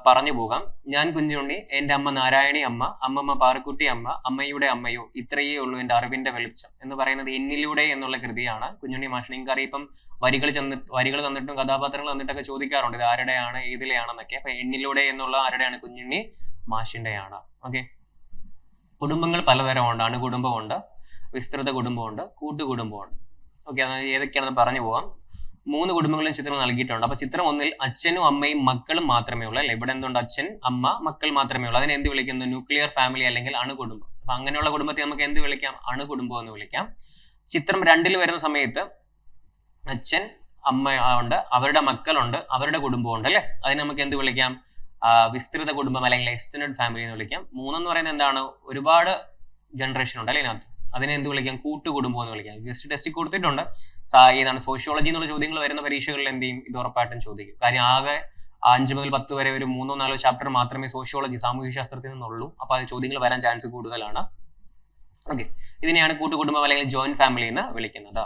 പറഞ്ഞു പോകാം. ഞാൻ കുഞ്ഞുണ്ണി എന്റെ അമ്മ നാരായണി അമ്മ അമ്മമ്മ പാറക്കുട്ടി അമ്മ അമ്മയുടെ അമ്മയോ ഇത്രയേ ഉള്ളൂ എന്റെ അറിവിന്റെ വെളിച്ചം എന്ന് പറയുന്നത് എന്നിലൂടെ എന്നുള്ള കൃതിയാണ് കുഞ്ഞുണ്ണി മാഷ് നിങ്ങൾക്ക് അറിയാം ഇപ്പം വരികൾ ചെന്ന് വരികൾ തന്നിട്ടും കഥാപാത്രങ്ങൾ തന്നിട്ടൊക്കെ ചോദിക്കാറുണ്ട്. ഇത് ആരുടെയാണ് ഏതിലെയാണെന്നൊക്കെ. അപ്പൊ എന്നിലൂടെ എന്നുള്ള ആരുടെയാണ് കുഞ്ഞുണ്ണി? മാഷിന്റെയാണ്. ഓക്കെ. കുടുംബങ്ങൾ പലതരമുണ്ട്. അണുകുടുംബമുണ്ട് വിസ്തൃത കുടുംബമുണ്ട് കൂട്ടുകുടുംബമുണ്ട്. ഓക്കെ ഏതൊക്കെയാണെന്ന് പറഞ്ഞു പോകാം മൂന്ന് കുടുംബങ്ങളും ചിത്രം നൽകിയിട്ടുണ്ട്. അപ്പൊ ചിത്രം ഒന്നിൽ അച്ഛനും അമ്മയും മക്കളും മാത്രമേ ഉള്ളൂ അല്ലെ? ഇവിടെ എന്തുണ്ട്? അച്ഛൻ അമ്മ മക്കൾ മാത്രമേ ഉള്ളൂ. അതിനെ എന്ത് വിളിക്കുന്നു? ന്യൂക്ലിയർ ഫാമിലി അല്ലെങ്കിൽ അണുകുടുംബം. അപ്പൊ അങ്ങനെയുള്ള കുടുംബത്തെ നമുക്ക് എന്ത് വിളിക്കാം? അണുകുടുംബം എന്ന് വിളിക്കാം. ചിത്രം രണ്ടിൽ വരുന്ന സമയത്ത് അച്ഛൻ അമ്മ ഉണ്ട്. അവരുടെ മക്കളുണ്ട്. അവരുടെ കുടുംബമുണ്ട് അല്ലെ? അതിന് നമുക്ക് എന്ത് വിളിക്കാം? വിസ്തൃത കുടുംബം അല്ലെങ്കിൽ എക്സ്റ്റൻഡ് ഫാമിലി എന്ന് വിളിക്കാം. മൂന്നെന്ന് പറയുന്നത് എന്താണ്? ഒരുപാട് ജനറേഷൻ ഉണ്ട് അല്ലെ ഇതിനകത്ത്. അതിനെ എന്ത് വിളിക്കാം? കൂട്ടുകുടുംബം എന്ന് വിളിക്കാം. ജസ്റ്റ് ടെസ്റ്റ് കൊടുത്തിട്ടുണ്ട്. ഏതാണ് സോഷ്യോളജി എന്നുള്ള ചോദ്യങ്ങൾ വരുന്ന പരീക്ഷകളിൽ എന്ത് ചെയ്യും? ഇത് ഉറപ്പായിട്ടും ചോദിക്കും. കാര്യം ആകെ അഞ്ച് മുതൽ പത്ത് വരെ ഒരു മൂന്നോ നാലോ ചാപ്റ്റർ മാത്രമേ സോഷ്യോളജി സാമൂഹ്യ ശാസ്ത്രത്തിൽ നിന്നുള്ളൂ. അപ്പൊ അത് ചോദ്യങ്ങൾ വരാൻ ചാൻസ് കൂടുതലാണ്. ഓക്കെ ഇതിനെയാണ് കൂട്ടുകുടുംബം അല്ലെങ്കിൽ ജോയിന്റ് ഫാമിലി എന്ന് വിളിക്കുന്നത്.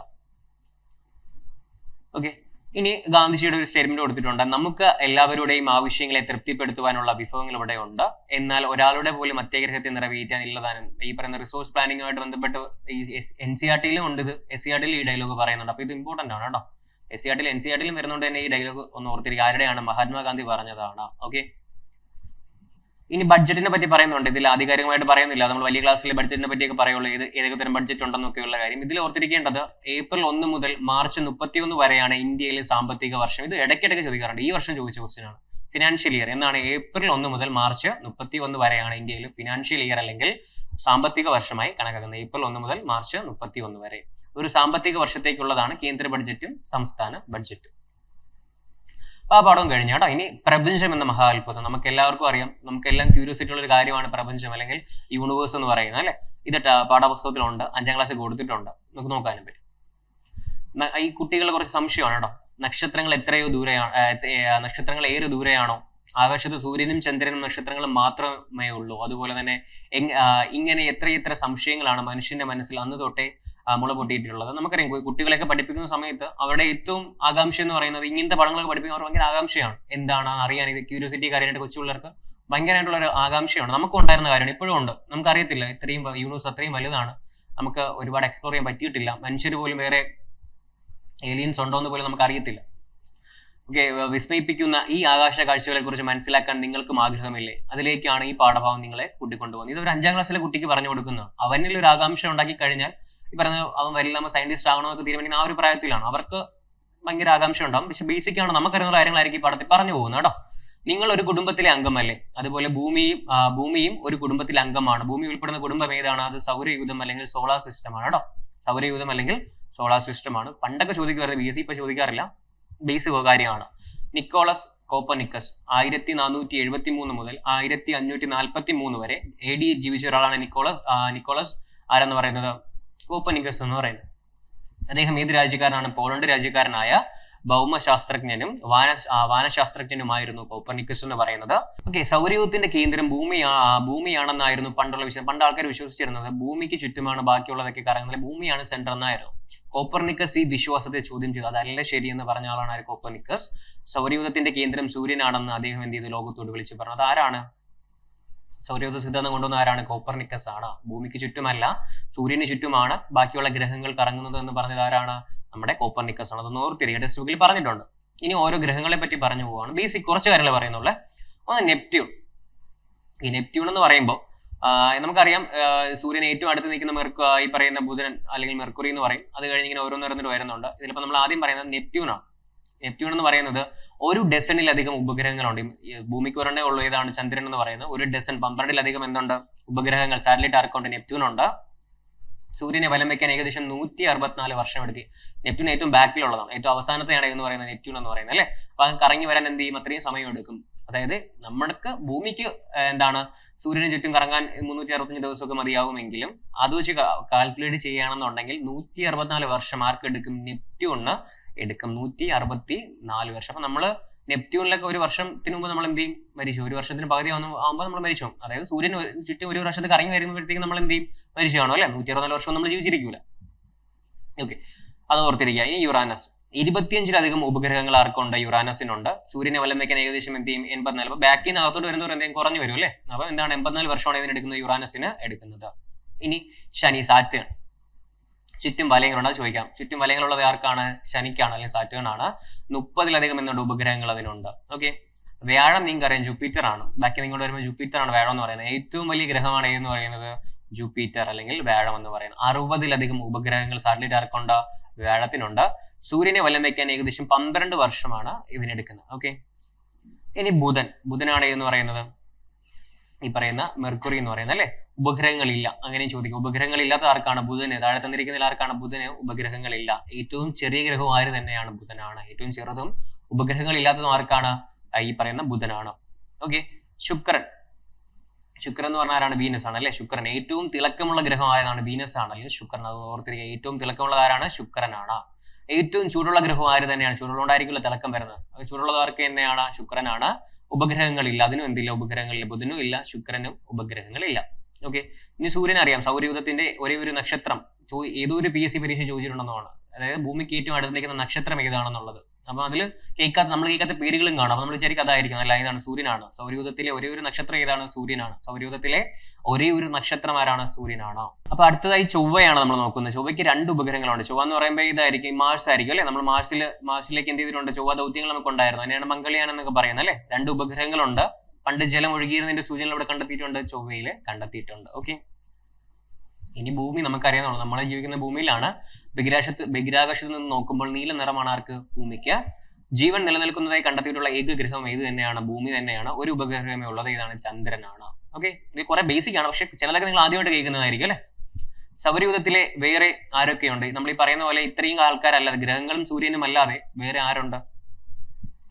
ഓക്കെ ഇനി ഗാന്ധിജിയുടെ ഒരു സ്റ്റേറ്റ്മെന്റ് കൊടുത്തിട്ടുണ്ട്. നമുക്ക് എല്ലാവരുടെയും ആവശ്യങ്ങളെ തൃപ്തിപ്പെടുത്തുവാനുള്ള വിഭവങ്ങൾ ഇവിടെ ഉണ്ട് എന്നാൽ ഒരാളുടെ പോലും അത്യാഗ്രഹത്തെ നിറവേറ്റാൻ ഇല്ലതാനും ഈ പറയുന്ന റിസോഴ്സ് പ്ലാനിങ്ങുമായിട്ട് ബന്ധപ്പെട്ട് ഈ എൻ സി ആർ ടിയിലും ഉണ്ട് ഇത്. എസ് സി ആർ ടിയിൽ ഈ ഡയലോഗ് പറയുന്നുണ്ട്. അപ്പൊ ഇത് ഇമ്പോർട്ടന്റ് ആണ് കേട്ടോ. എസ് സി ആർ ടിയിൽ എൻ സി ആർ ടിയിലും വരുന്നുണ്ട് തന്നെ ഈ ഡയലോഗ് ഒന്ന് ഓർത്തിരിക്കുക. ആരുടെയാണ്? മഹാത്മാഗാന്ധി പറഞ്ഞതാണ്. ഓക്കെ ഇനി ബഡ്ജറ്റിനെ പറ്റി പറയുന്നുണ്ട്. ഇതിൽ ആധികാരികമായിട്ട് പറയുന്നില്ല. നമ്മൾ വലിയ ക്ലാസ്സിലെ ബഡ്ജറ്റിനെ പറ്റിയൊക്കെ പറയുള്ളൂ. ഏത് ഏതൊക്കെ തരം ബഡ്ജറ്റ് ഉണ്ടെന്നൊക്കെയുള്ള കാര്യം. ഇതിൽ ഓർത്തിരിക്കേണ്ടത് ഏപ്രിൽ ഒന്ന് മുതൽ മാർച്ച് മുപ്പത്തിയൊന്ന് വരെയാണ് ഇന്ത്യയിലെ സാമ്പത്തിക വർഷം. ഇത് ഇടയ്ക്കിടയ്ക്ക് ചോദിക്കാറുണ്ട്. ഈ വർഷം ചോദിച്ച ക്വസ്റ്റ്യൻ ആണ്. ഫിനാൻഷ്യൽ ഇയർ എന്നാണ് ഏപ്രിൽ ഒന്ന് മുതൽ മാർച്ച് മുപ്പത്തി ഒന്ന് വരെയാണ് ഇന്ത്യയിൽ ഫിനാൻഷ്യൽ ഇയർ അല്ലെങ്കിൽ സാമ്പത്തിക വർഷമായി കണക്കാക്കുന്നത്. ഏപ്രിൽ ഒന്ന് മുതൽ മാർച്ച് മുപ്പത്തി ഒന്ന് വരെ. ഒരു സാമ്പത്തിക വർഷത്തേക്കുള്ളതാണ് കേന്ദ്ര ബഡ്ജറ്റും സംസ്ഥാന ബഡ്ജറ്റും ആ പാഠം കഴിഞ്ഞു. കേട്ടോ. ഇനി പ്രപഞ്ചം എന്ന മഹാത്ഭുതം. നമുക്ക് എല്ലാവർക്കും അറിയാം. നമുക്കെല്ലാം ക്യൂരിയോസിറ്റി ഉള്ള ഒരു കാര്യമാണ് പ്രപഞ്ചം അല്ലെങ്കിൽ യൂണിവേഴ്സ് എന്ന് പറയുന്നത് അല്ലെ? ഇത് പാഠപുസ്തകത്തിലുണ്ട്. അഞ്ചാം ക്ലാസ്സിൽ കൊടുത്തിട്ടുണ്ട്. നമുക്ക് നോക്കാനും പറ്റും. ഈ കുട്ടികളെ കുറച്ച് സംശയമാണ് കേട്ടോ. നക്ഷത്രങ്ങൾ എത്രയോ ദൂരെയാണ് നക്ഷത്രങ്ങൾ ഏറെ ദൂരെയാണോ? ആകാശത്ത് സൂര്യനും ചന്ദ്രനും നക്ഷത്രങ്ങളും മാത്രമേ ഉള്ളൂ. അതുപോലെ തന്നെ ഇങ്ങനെ എത്രയെത്ര സംശയങ്ങളാണ് മനുഷ്യന്റെ മനസ്സിൽ അന്ന് തൊട്ടേ മുള പൊട്ടിയിട്ടുള്ളത്. നമുക്കറിയാം കുട്ടികളെയൊക്കെ പഠിപ്പിക്കുന്ന സമയത്ത് അവരുടെ ഏറ്റവും ആകാംക്ഷ എന്ന് പറയുന്നത് ഇങ്ങനത്തെ പടങ്ങളൊക്കെ പഠിപ്പിക്കുന്ന ഭയങ്കര ആകാംക്ഷയാണ്. എന്താണ് അറിയാൻ ഇത് ക്യൂരിയോസിറ്റി കാര്യമായിട്ട് കൊച്ചു പിള്ളേർക്ക് ഭയങ്കരമായിട്ടുള്ള ഒരു ആകാംക്ഷയാണ്. നമുക്ക് ഉണ്ടായിരുന്ന കാര്യമാണ് ഇപ്പോഴും ഉണ്ട്. നമുക്കറിയത്തില്ല ഇത്രയും യൂണിവേഴ്സ് അത്രയും വലുതാണ്. നമുക്ക് ഒരുപാട് എക്സ്പ്ലോർ ചെയ്യാൻ പറ്റിയിട്ടില്ല. മനുഷ്യർ പോലും വേറെ ഏലിയൻസ് ഉണ്ടോ എന്ന് പോലും നമുക്ക് അറിയത്തില്ല. ഓക്കെ വിസ്മയിപ്പിക്കുന്ന ഈ ആകാശ കാഴ്ചകളെ കുറിച്ച് മനസ്സിലാക്കാൻ നിങ്ങൾക്കും ആഗ്രഹമില്ലേ? അതിലേക്കാണ് ഈ പാഠഭാഗം നിങ്ങളെ കൂട്ടിക്കൊണ്ടുപോകുന്നത്. ഇത് ഒരു അഞ്ചാം ക്ലാസ്സിലെ കുട്ടിക്ക് പറഞ്ഞു കൊടുക്കുന്നത്. അവനിൽ ഒരു ആകാംക്ഷ ഉണ്ടാക്കി കഴിഞ്ഞാൽ ഈ പറഞ്ഞ അവൻ വരില്ല നമ്മൾ സയന്റിസ്റ്റ് ആകണമെന്നൊക്കെ തീരുമാനിക്കുന്ന ആ ഒരു പ്രായത്തിലാണ്. അവർക്ക് ഭയങ്കര ആകാംക്ഷ ഉണ്ടാവും. പക്ഷെ ബേസിക് ആണ് നമുക്കറിയുന്ന കാര്യങ്ങളായിരിക്കും ഈ പടത്തിൽ പറഞ്ഞു പോകുന്നത് കേട്ടോ. നിങ്ങൾ ഒരു കുടുംബത്തിലെ അംഗമല്ലേ അതുപോലെ ഭൂമിയും ഭൂമിയും ഒരു കുടുംബത്തിലെ അംഗമാണ്. ഭൂമി ഉൾപ്പെടുന്ന കുടുംബം ഏതാണ്? അത് സൗരയൂഥം അല്ലെങ്കിൽ സോളാർ സിസ്റ്റം ആണ് കേട്ടോ. സൗരയൂഥം അല്ലെങ്കിൽ സോളാർ സിസ്റ്റം ആണ്. പണ്ടൊക്കെ ചോദിക്കുമായിരുന്നു ബി എസ് സി ഇപ്പൊ ചോദിക്കാറില്ല. ബേസിക് കാര്യമാണ് നിക്കോളസ് കോപ്പനിക്കസ് ആയിരത്തി നാനൂറ്റി എഴുപത്തി മൂന്ന് മുതൽ ആയിരത്തി അഞ്ഞൂറ്റി നാൽപ്പത്തി മൂന്ന് വരെ എ ഡി ജീവിച്ച ഒരാളാണ് നിക്കോളസ് നിക്കോളസ്. ആരെന്ന് പറയുന്നത്? കോപ്പനിക്കസ് എന്ന് പറയുന്നത് അദ്ദേഹം ഏത് രാജ്യക്കാരനാണ്? പോളണ്ട് രാജ്യക്കാരനായ ഭൗമശാസ്ത്രജ്ഞനും വാന വാനശാസ്ത്രജ്ഞനുമായിരുന്നു കോപ്പർനിക്കസ് എന്ന് പറയുന്നത്. ഓക്കെ സൗരയൂഥത്തിന്റെ കേന്ദ്രം ഭൂമിയാ ഭൂമിയാണെന്നായിരുന്നു പണ്ടുള്ള വിഷയം പണ്ട് ആൾക്കാർ വിശ്വസിച്ചിരുന്നത്. ഭൂമിക്ക് ചുറ്റുമാണ് ബാക്കിയുള്ളതൊക്കെ കറങ്ങുന്നത്. ഭൂമിയാണ് സെന്റർ എന്നായിരുന്നു. കോപ്പർനിക്കസ് ഈ വിശ്വാസത്തെ ചോദ്യം ചെയ്തു. അതല്ല ശരിയെന്ന് പറഞ്ഞ ആളാണ് ആര്? കോപ്പർനിക്കസ്. സൗരയൂഥത്തിന്റെ കേന്ദ്രം സൂര്യനാണെന്ന് അദ്ദേഹം എന്ത് ചെയ്തു? ലോകത്തോട് വിളിച്ചു പറഞ്ഞു. അത് ആരാണ്? സൗരയൂഥ സിദ്ധാന്തം കൊണ്ടുവന്ന ആരാണ്? കോപ്പർനിക്കസ് ആണ്. ഭൂമിക്ക് ചുറ്റുമല്ല സൂര്യന് ചുറ്റുമാണ്. ബാക്കിയുള്ള ഗ്രഹങ്ങൾ കറങ്ങുന്നത് എന്ന് പറഞ്ഞത് ആരാണ്? നമ്മുടെ കോപ്പർനിക്കസ് ആണ്. അതൊന്ന് ഓർത്തിരിക്കുക ടെക്സ്റ്റ് ബുക്കിൽ പറഞ്ഞിട്ടുണ്ട്. ഇനി ഓരോ ഗ്രഹങ്ങളെ പറ്റി പറഞ്ഞു പോവാണ്. ബേസിക് കുറച്ച് കാര്യങ്ങൾ പറയുന്നുള്ളൂ. ഒന്ന് നെപ്റ്റ്യൂൺ. ഈ നെപ്റ്റ്യൂൺ എന്ന് പറയുമ്പോൾ നമുക്കറിയാം സൂര്യൻ ഏറ്റവും അടുത്ത് നിൽക്കുന്ന മെർക്കു ഈ പറയുന്ന ബുധൻ അല്ലെങ്കിൽ മെർക്കുറി എന്ന് പറയും. അത് കഴിഞ്ഞ് ഇങ്ങനെ ഓരോന്നോരോന്നിട്ട് വരുന്നുണ്ട്. ഇതിലിപ്പോൾ നമ്മൾ ആദ്യം പറയുന്നത് നെപ്റ്റ്യൂൺ ആണ്. നെപ്റ്റ്യൂൺ എന്ന് പറയുന്നത് ഒരു ഡസണിലധികം ഉപഗ്രഹങ്ങളുണ്ട്. ഭൂമിക്ക് ഒരെണ്ണേ ഉള്ളൂ ഏതാണ് ചന്ദ്രൻ എന്ന് പറയുന്നത്. ഒരു ഡസൺ പന്ത്രണ്ടിലധികം എന്തുണ്ട്? ഉപഗ്രഹങ്ങൾ. സാറ്റലൈറ്റ് ആർക്കുണ്ട് നെപ്റ്റ്യൂൺ ഉണ്ട്. സൂര്യനെ വലം വെക്കാൻ ഏകദേശം നൂറ്റി അറുപത്തിനാല് വർഷം എടുത്തി. നെപ്റ്റ്യൂൺ ഏറ്റവും ബാക്കിലുള്ളതാണ് ഏറ്റവും അവസാനത്തെയാണ് എന്ന് പറയുന്നത് നെപ്റ്റ്യൂൺ എന്ന് പറയുന്നത് അല്ലേ? അപ്പൊ അത് കറങ്ങി വരാൻ എന്ത് ചെയ്യും? അത്രയും സമയം എടുക്കും. അതായത് നമ്മൾക്ക് ഭൂമിക്ക് എന്താണ്? സൂര്യന് ചുറ്റും കറങ്ങാൻ മുന്നൂറ്റി അറുപത്തഞ്ച് ദിവസമൊക്കെ മതിയാവുമെങ്കിലും അത് വെച്ച് കാൽക്കുലേറ്റ് ചെയ്യുകയാണെന്നുണ്ടെങ്കിൽ നൂറ്റി അറുപത്തിനാല് വർഷം ആർക്കെടുക്കും നെപ്റ്റ്യൂണിന് എടുക്കും. നൂറ്റി അറുപത്തി നാല് വർഷം. അപ്പൊ നമ്മൾ നെപ്റ്റ്യൂണിലൊക്കെ ഒരു വർഷത്തിന് മുമ്പ് നമ്മൾ എന്ത് ചെയ്യും? മരിച്ചു. ഒരു വർഷത്തിന് പകുതി ആകുമ്പോൾ നമ്മൾ മരിച്ചു. അതായത് സൂര്യൻ ചുറ്റും ഒരു വർഷത്തിൽ കറങ്ങി വരുമ്പോഴത്തേക്ക് നമ്മൾ എന്ത് ചെയ്യും? മരിച്ചു കാണും അല്ലെ? നൂറ്റി അറുപത്തിനാല് വർഷം നമ്മൾ ജീവിച്ചിരിക്കൂല. ഓക്കെ. അത് ഓർത്തിരിക്കുക. ഇനി യുറാനസ്. ഇരുപത്തിയഞ്ചിലധികം ഉപഗ്രഹങ്ങൾ ആർക്കുണ്ട്? യുറാനസിനുണ്ട്. സൂര്യനെ വലം വെക്കാൻ ഏകദേശം എന്ത് ചെയ്യും? എൺപത്തിനാല്. അപ്പൊ ബാക്കിൽ നിന്ന് അകത്തോട്ട് വരുന്നവർ എന്തെങ്കിലും കുറഞ്ഞു വരും അല്ലേ? അപ്പൊ എന്താണ് എൺപത്തിനാല് വർഷമാണ് ഇതിന് എടുക്കുന്നത്? യുറാനസിന് എടുക്കുന്നത്. ഇനി ശനി സാറ്റേൺ. ചുറ്റും വലയങ്ങളുണ്ട് അത് ചോദിക്കാം. ചുറ്റും വലയങ്ങളുള്ളത് ആർക്കാണ്? ശനിക്കാണ് അല്ലെങ്കിൽ സാറ്റേൺ ആണ് മുപ്പതിലധികം എന്തുണ്ട്? ഉപഗ്രഹങ്ങൾ അതിനുണ്ട് ഓക്കെ വ്യാഴം നിങ്ങൾക്കറിയാം ജൂപ്പിറ്റർ ആണ്. ബാക്കി നിങ്ങളുടെ വരുമ്പോൾ ജൂപ്പിറ്റർ ആണ് വ്യാഴം എന്ന് പറയുന്നത്. ഏറ്റവും വലിയ ഗ്രഹമാണ് ഏതെന്ന് പറയുന്നത്? ജൂപ്പിറ്റർ അല്ലെങ്കിൽ വ്യാഴം എന്ന് പറയുന്നത്. അറുപതിലധികം ഉപഗ്രഹങ്ങൾ സാറ്റലൈറ്റ് ആർക്കുണ്ട്? വ്യാഴത്തിനുണ്ട്. സൂര്യനെ വലം വയ്ക്കാൻ ഏകദേശം പന്ത്രണ്ട് വർഷമാണ് ഇതിനെടുക്കുന്നത്. ഓക്കെ ഇനി ബുധൻ. ബുധനാണ് എന്ന് പറയുന്നത്? ഈ പറയുന്ന മെർക്കുറി എന്ന് പറയുന്നത് അല്ലെ? ഉപഗ്രഹങ്ങളില്ല. അങ്ങനെയും ചോദിക്കും. ഉപഗ്രഹങ്ങളില്ലാത്ത ആർക്കാണ് ബുധന്? താഴെ തന്നിരിക്കുന്നതിൽ ആർക്കാണ് ബുധന് ഉപഗ്രഹങ്ങളില്ല? ഏറ്റവും ചെറിയ ഗ്രഹവും ആര് തന്നെയാണ്? ബുധനാണ്. ഏറ്റവും ചെറുതും ഉപഗ്രഹങ്ങൾ ഉപഗ്രഹങ്ങളില്ലാത്തതും ആർക്കാണ്? ഈ പറയുന്ന ബുധനാണ്. ഓക്കെ ശുക്രൻ. ശുക്രൻ എന്ന് പറഞ്ഞാൽ ആരാണ്? വീനസ് ആണ് അല്ലെ? ശുക്രൻ. ഏറ്റവും തിളക്കമുള്ള ഗ്രഹം ആയതാണ് വീനസ് ആണ്. അല്ലെങ്കിൽ ശുക്രൻ. അത് ഓർത്തിരിക്കുക. ഏറ്റവും തിളക്കമുള്ള ആരാണ്? ശുക്രനാണ്. ഏറ്റവും ചൂടുള്ള ഗ്രഹം ആര് തന്നെയാണ്? ചൂടുള്ളതുകൊണ്ടായിരിക്കുമല്ലോ തിളക്കം വരുന്നത്. ആർക്ക് തന്നെയാണ്? ശുക്രനാണ്. ഉപഗ്രഹങ്ങളില്ല. അതിനും എന്തില്ല? ഉപഗ്രഹങ്ങളില്ല ബുധനും ഇല്ല ശുക്രനും ഉപഗ്രഹങ്ങളില്ല. ഓക്കെ ഇനി സൂര്യനെ അറിയാം. സൗരയൂഥത്തിന്റെ ഒരേ ഒരു നക്ഷത്രം. ഏതോ ഒരു പി എസ് സി പരീക്ഷ ചോദിച്ചിട്ടുണ്ടെന്നാണ് അതായത് ഭൂമിക്ക് ഏറ്റവും അടുത്തേക്കുന്ന നക്ഷത്രം ഏതാണെന്നുള്ളത്. അപ്പൊ അതിൽ കേൾക്കാത്ത നമ്മൾ കേൾക്കാത്ത പേരുകളും കാണാം. അപ്പൊ നമ്മൾ വിചാരിക്കും അതായിരിക്കും. അല്ല ഇതാണ് സൂര്യനാണ്. സൗരയൂഥത്തിലെ ഒരേ ഒരു നക്ഷത്രം ഏതാണ്? സൂര്യനാണ്. സൗരയൂഥത്തിലെ ഒരേ ഒരു നക്ഷത്രം ആരാണ്? സൂര്യനാണ്. അപ്പൊ അടുത്തതായി ചൊവ്വയാണ് നമ്മൾ നോക്കുന്നത്. ചൊവ്വയ്ക്ക് രണ്ട് ഉപഗ്രഹങ്ങളുണ്ട്. ചൊവ്വ എന്ന് പറയുമ്പോൾ ഇതായിരിക്കും മാർസ് ആയിരിക്കും അല്ലെ? നമ്മൾ മാർസിൽ മാർസിലേക്ക് എന്ത് ചെയ്തിട്ടുണ്ട്? ചൊവ്വ ദൗത്യങ്ങൾ നമുക്ക് ഉണ്ടായിരുന്നു. അതിനാണ് മംഗളിയാൻ എന്നൊക്കെ പറയുന്നത് അല്ലെ? രണ്ട് ഉപഗ്രഹങ്ങളുണ്ട്. പണ്ട് ജലം ഒഴുകിയിരുന്നതിന്റെ സൂചനകൾ ഇവിടെ കണ്ടെത്തിയിട്ടുണ്ട്. ചൊവ്വയിൽ കണ്ടെത്തിയിട്ടുണ്ട്. ഓക്കെ ഇനി ഭൂമി നമുക്കറിയാവുന്നതാണ്. നമ്മൾ ജീവിക്കുന്ന ഭൂമിയിലാണ് ബഹിരാകാശത്ത് ബഹിരാകാശത്ത് നിന്ന് നോക്കുമ്പോൾ നീല നിറമാണ് ആർക്ക്? ഭൂമിക്ക്. ജീവൻ നിലനിൽക്കുന്നതായി കണ്ടെത്തിയിട്ടുള്ള ഏക ഗ്രഹം ഏത് തന്നെയാണ്? ഭൂമി തന്നെയാണ്. ഒരു ഉപഗ്രഹമേ ഉള്ളത്. ഏതാണ് ചന്ദ്രനാണ്. ഓക്കെ ഇത് കുറെ ബേസിക് ആണ്. പക്ഷെ ചിലതൊക്കെ നിങ്ങൾ ആദ്യമായിട്ട് കേൾക്കുന്നതായിരിക്കും അല്ലെ? സൗരയൂഥത്തിലെ വേറെ ആരൊക്കെയുണ്ട്? നമ്മൾ ഈ പറയുന്ന പോലെ ഇത്രയും ആൾക്കാരല്ലാതെ ഗ്രഹങ്ങളും സൂര്യനും അല്ലാതെ വേറെ ആരുണ്ട്?